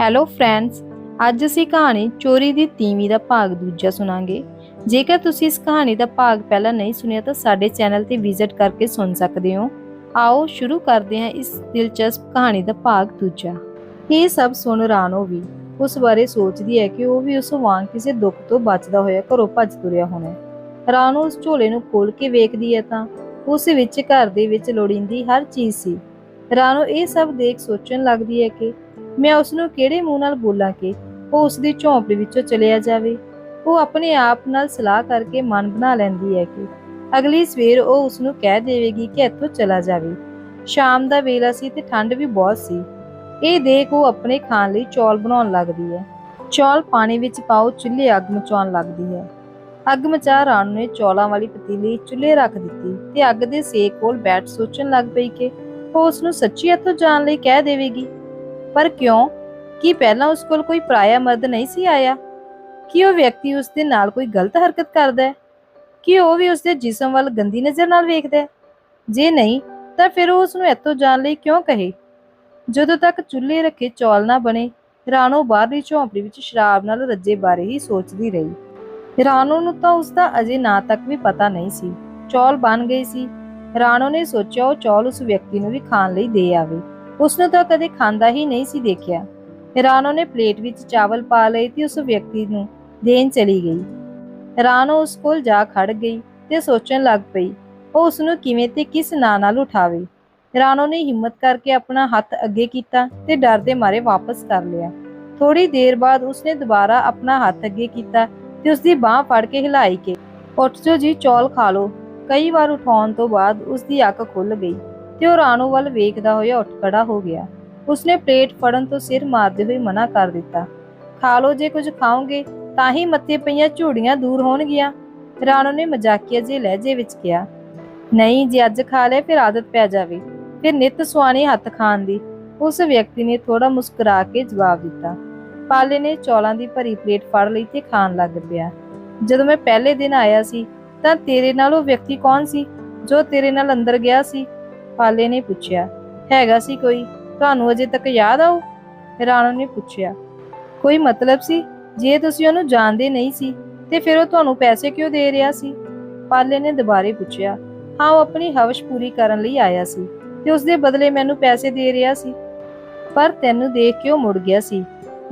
Hello friends ਅੱਜ ਅਸੀਂ ਕਹਾਣੀ ਚੋਰੀ ਦੀ ਤੀਵੀਂ ਦਾ ਭਾਗ ਦੂਜਾ ਸੁਣਾਂਗੇ। ਜੇਕਰ ਤੁਸੀਂ ਇਸ ਕਹਾਣੀ ਦਾ ਭਾਗ ਪਹਿਲਾਂ ਨਹੀਂ ਸੁਣਿਆ, ਤਾਂ ਸਾਡੇ ਚੈਨਲ ਤੇ ਵਿਜ਼ਿਟ ਕਰਕੇ ਸੁਣ ਸਕਦੇ ਹੋ। ਆਓ, ਸ਼ੁਰੂ ਕਰਦੇ ਹਾਂ ਇਸ ਦਿਲਚਸਪ ਕਹਾਣੀ ਦਾ ਭਾਗ ਦੂਜਾ। ਇਹ ਸਭ ਸੁਣ ਰਾਣੋ ਵੀ ਉਸ ਬਾਰੇ ਸੋਚਦੀ ਹੈ ਕਿ ਉਹ ਵੀ ਉਸ ਵਾਂਗ ਕਿਸੇ ਦੁੱਖ ਤੋਂ ਬਚਦਾ ਹੋਇਆ ਘਰੋਂ ਭੱਜ ਤੁਰਿਆ ਹੋਣਾ ਹੈ। ਰਾਣੋ ਉਸ ਝੋਲੇ ਨੂੰ ਖੋਲ ਕੇ ਵੇਖਦੀ ਹੈ ਤਾਂ ਉਸ ਵਿੱਚ ਘਰ ਦੇ ਵਿੱਚ ਲੋੜੀਂਦੀ ਹਰ ਚੀਜ਼ ਸੀ। ਰਾਣੋ ਇਹ ਸਭ ਦੇਖ ਸੋਚਣ ਲੱਗਦੀ ਹੈ ਕਿ ਮੈਂ ਉਸ ਨੂੰ ਕਿਹੜੇ ਮੂੰਹ ਨਾਲ ਬੋਲਾਂ ਕਿ ਉਹ ਉਸ ਦੀ ਝੌਂਪੜੀ ਵਿੱਚੋਂ ਚਲਿਆ ਜਾਵੇ? ਉਹ ਆਪਣੇ ਆਪ ਨਾਲ ਸਲਾਹ ਕਰਕੇ ਮਨ ਬਣਾ ਲੈਂਦੀ ਹੈ ਕਿ ਅਗਲੀ ਸਵੇਰ ਉਹ ਉਸ ਨੂੰ ਕਹਿ ਦੇਵੇਗੀ ਕਿ ਇੱਥੋਂ ਚਲਾ ਜਾਵੇ। ਸ਼ਾਮ ਦਾ ਵੇਲਾ ਸੀ ਤੇ ਠੰਡ ਵੀ ਬਹੁਤ ਸੀ। ਇਹ ਦੇਖ ਉਹ ਆਪਣੇ ਖਾਣ ਲਈ ਚੌਲ ਬਣਾਉਣ ਲੱਗਦੀ ਹੈ। ਚੌਲ ਪਾਣੀ ਵਿੱਚ ਪਾਓ, ਚੁੱਲ੍ਹੇ ਅੱਗ ਮਚਾਉਣ ਲੱਗਦੀ ਹੈ। ਅੱਗ ਮਚਾ ਰਾਣੂ ਨੇ ਚੌਲਾਂ ਵਾਲੀ ਪਤੀਲੀ ਚੁੱਲ੍ਹੇ ਰੱਖ ਦਿੱਤੀ ਤੇ ਅੱਗ ਦੇ ਸੇਕ ਕੋਲ ਬੈਠ ਸੋਚਣ ਲੱਗ ਪਈ ਕਿ ਉਹ ਉਸ ਨੂੰ ਸੱਚੀ ਇੱਥੋਂ ਜਾਣ ਲਈ ਕਹਿ ਦੇਵੇਗੀ। ਪਰ ਕਿਉਂ? ਕੀ ਪਹਿਲਾਂ ਉਸ ਕੋਲ ਕੋਈ ਪਰਾਇਆ ਮਰਦ ਨਹੀਂ ਸੀ ਆਇਆ? ਕਿ ਉਹ ਵਿਅਕਤੀ ਉਸ ਦੇ ਨਾਲ ਕੋਈ ਗਲਤ ਹਰਕਤ ਕਰਦਾ ਹੈ? ਕੀ ਉਹ ਵੀ ਉਸ ਦੇ ਜਿਸਮ ਵੱਲ ਗੰਦੀ ਨਜ਼ਰ ਨਾਲ ਵੇਖਦਾ ਹੈ? ਜੇ ਨਹੀਂ, ਤਾਂ ਫਿਰ ਉਹ ਉਸ ਨੂੰ ਇੱਥੋਂ ਜਾਣ ਲਈ ਕਿਉਂ ਕਹੇ? ਜਦੋਂ ਤੱਕ ਚੁੱਲ੍ਹੇ ਰੱਖੇ ਚੌਲ ਨਾ ਬਣੇ, ਰਾਣੋ ਬਾਹਰਲੀ ਝੌਂਪੜੀ ਵਿੱਚ ਸ਼ਰਾਬ ਨਾਲ ਰੱਜੇ ਬਾਰੇ ਹੀ ਸੋਚਦੀ ਰਹੀ। ਰਾਣੋ ਨੂੰ ਤਾਂ ਉਸ ਦਾ ਅਜੇ ਨਾਂ ਤੱਕ ਵੀ ਪਤਾ ਨਹੀਂ ਸੀ। ਚੌਲ ਬਣ ਗਏ ਸੀ। ਰਾਣੋ ਨੇ ਸੋਚਿਆ ਉਹ ਚੌਲ ਉਸ ਵਿਅਕਤੀ ਨੂੰ ਵੀ ਖਾਣ ਲਈ ਦੇ ਆਵੇ। ਉਸ ਨੂੰ ਤਾਂ ਕਦੇ ਖਾਂਦਾ ਹੀ ਨਹੀਂ ਸੀ ਦੇਖਿਆ। ਰਾਣੋ ਨੇ ਪਲੇਟ ਵਿੱਚ ਚਾਵਲ ਪਾ ਲਏ ਤੇ ਉਸ ਵਿਅਕਤੀ ਨੂੰ ਦੇਣ ਚਲੀ ਗਈ। ਰਾਣੋ ਉਸ ਕੋਲ ਜਾ ਖੜ ਗਈ ਤੇ ਸੋਚਣ ਲੱਗ ਪਈ, ਉਹ ਉਸ ਨੂੰ ਕਿਵੇਂ ਤੇ ਕਿਸ ਨਾਂ ਨਾਲ ਉਠਾਵੇ। ਰਾਣੋ ਨੇ ਹਿੰਮਤ ਕਰਕੇ ਆਪਣਾ ਹੱਥ ਅੱਗੇ ਕੀਤਾ ਤੇ ਡਰ ਦੇ ਮਾਰੇ ਵਾਪਸ ਕਰ ਲਿਆ। ਥੋੜੀ ਦੇਰ ਬਾਅਦ ਉਸਨੇ ਦੁਬਾਰਾ ਆਪਣਾ ਹੱਥ ਅੱਗੇ ਕੀਤਾ ਤੇ ਉਸਦੀ ਬਾਹ ਫੜ ਕੇ ਹਿਲਾਈ ਕੇ, ਉੱਠ ਜੋ ਜੀ, ਚੌਲ ਖਾ ਲੋ ਕਈ ਵਾਰ ਉਠਾਉਣ ਤੋਂ ਬਾਅਦ ਉਸਦੀ ਅੱਖ ਖੁੱਲ ਗਈ। ਤੇ ਉਹ ਰਾਣੋ ਵੱਲ ਵੇਖਦਾ ਹੋਇਆ ਉੱਠ ਖੜਾ ਹੋ ਗਿਆ। ਉਸਨੇ ਪਲੇਟ ਫੜਨ ਤੋਂ ਸਿਰ ਮਾਰਦੇ ਹੋਏ ਮਨਾ ਕਰ ਦਿੱਤਾ। ਖਾ ਲੋ ਜੇ ਕੁਝ ਖਾਓਗੇ, ਤਾਂ ਹੀ ਮੱਥੇ ਪਈਆਂ ਝੂੜੀਆਂ ਦੂਰ ਹੋਣਗੀਆਂ। ਰਾਣੋ ਨੇ ਮਜ਼ਾਕੀਆ ਜਿਹੇ ਲਹਿਜੇ ਵਿੱਚ ਕਿਹਾ। ਨਹੀਂ, ਜੇ ਅੱਜ ਖਾ ਲੈ, ਫਿਰ ਆਦਤ ਪੈ ਜਾਵੇ। ਫਿਰ ਨਿਤ ਸੁਆਣੇ ਹੱਥ ਖਾਣ ਦੀ। ਉਸ ਵਿਅਕਤੀ ਨੇ ਥੋੜਾ ਮੁਸਕਰਾ ਕੇ ਜਵਾਬ ਦਿੱਤਾ। ਪਾਲੇ ਨੇ ਚੌਲਾਂ ਦੀ ਭਰੀ ਪਲੇਟ ਫੜ ਲਈ ਤੇ ਖਾਣ ਲੱਗ ਪਿਆ। ਜਦੋਂ ਮੈਂ ਪਹਿਲੇ ਦਿਨ ਆਇਆ ਸੀ, ਤਾਂ ਤੇਰੇ ਨਾਲ ਉਹ ਵਿਅਕਤੀ ਕੌਣ ਸੀ, ਜੋ ਤੇਰੇ ਨਾਲ ਅੰਦਰ ਗਿਆ ਸੀ? ਪਾਲੇ ਨੇ ਪੁੱਛਿਆ। ਹੈਗਾ ਸੀ ਕੋਈ? ਤੁਹਾਨੂੰ ਅਜੇ ਤੱਕ ਯਾਦ ਆਉ ਰਾਣੋ ਨੇ ਪੁੱਛਿਆ। ਕੋਈ ਮਤਲਬ ਸੀ? ਜੇ ਤੁਸੀਂ ਉਹਨੂੰ ਜਾਣਦੇ ਨਹੀਂ ਸੀ, ਤੇ ਫਿਰ ਉਹ ਤੁਹਾਨੂੰ ਪੈਸੇ ਕਿਉਂ ਦੇ ਰਿਹਾ ਸੀ? ਪਾਲੇ ਨੇ ਦੁਬਾਰੇ ਪੁੱਛਿਆ। ਹਾਂ, ਉਹ ਆਪਣੀ ਹਵਸ਼ ਪੂਰੀ ਕਰਨ ਲਈ ਆਇਆ ਸੀ ਤੇ ਉਸ ਦੇ ਬਦਲੇ ਮੈਨੂੰ ਪੈਸੇ ਦੇ ਰਿਹਾ ਸੀ। ਪਰ ਤੈਨੂੰ ਦੇਖ ਕੇ ਉਹ ਮੁੜ ਗਿਆ ਸੀ।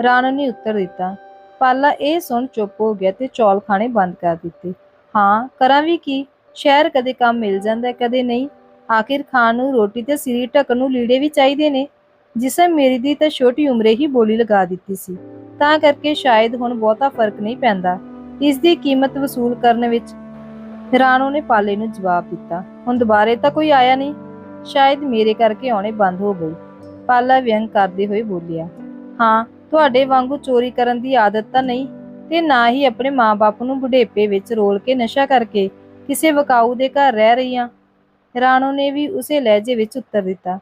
ਰਾਣੋ ਨੇ ਉੱਤਰ ਦਿੱਤਾ। ਪਾਲਾ ਇਹ ਸੁਣ ਚੁੱਪ ਹੋ ਗਿਆ ਤੇ ਚੌਲ ਖਾਣੇ ਬੰਦ ਕਰ ਦਿੱਤੇ। ਹਾਂ, ਕਰਾਂ ਵੀ ਕੀ? ਸ਼ਹਿਰ ਕਦੇ ਕੰਮ ਮਿਲ ਜਾਂਦਾ, ਕਦੇ ਨਹੀਂ। ਆਖਿਰ ਖਾਣ ਨੂੰ ਰੋਟੀ ਤੇ ਸਿਰੀ ਢੱਕਣ ਨੂੰ ਲੀੜੇ ਵੀ ਚਾਹੀਦੇ ਨੇ। ਜਿਸਮ ਮੇਰੀ ਦੀ ਤਾਂ ਛੋਟੀ ਉਮਰੇ ਹੀ ਬੋਲੀ ਲਗਾ ਦਿੱਤੀ ਸੀ। ਤਾਂ ਕਰਕੇ ਸ਼ਾਇਦ ਹੁਣ ਬਹੁਤਾ ਫ਼ਰਕ ਨਹੀਂ ਪੈਂਦਾ। ਇਸ ਦੀ ਕੀਮਤ ਵਸੂਲ ਕਰਨ ਵਿੱਚ ਰਾਣੋ ਨੇ ਪਾਲੇ ਨੂੰ ਜਵਾਬ ਦਿੱਤਾ। ਹੁਣ ਦੁਬਾਰੇ ਤਾਂ ਕੋਈ ਆਇਆ ਨਹੀਂ। ਸ਼ਾਇਦ ਮੇਰੇ ਕਰਕੇ ਆਉਣੇ ਬੰਦ ਹੋ ਗਏ। ਪਾਲਾ ਵਿਅੰਗ ਕਰਦੇ ਹੋਏ ਬੋਲਿਆ, ਹਾਂ, ਤੁਹਾਡੇ ਵਾਂਗੂ ਚੋਰੀ ਕਰਨ ਦੀ ਆਦਤ ਤਾਂ ਨਹੀਂ, ਤੇ ਨਾ ਹੀ ਆਪਣੇ ਮਾਪੇ ਨੂੰ ਬੁਢੇਪੇ ਵਿੱਚ ਰੋਲ ਕੇ ਨਸ਼ਾ ਕਰਕੇ ਕਿਸੇ ਵਕਾਊ ਦੇ ਘਰ ਰਹਿ ਰਹੀਆਂ। ਰਾਣੋ ਨੇ ਵੀ ਉਸੇ ਲਹਿਜੇ ਵਿੱਚ ਉੱਤਰ ਦਿੱਤਾ।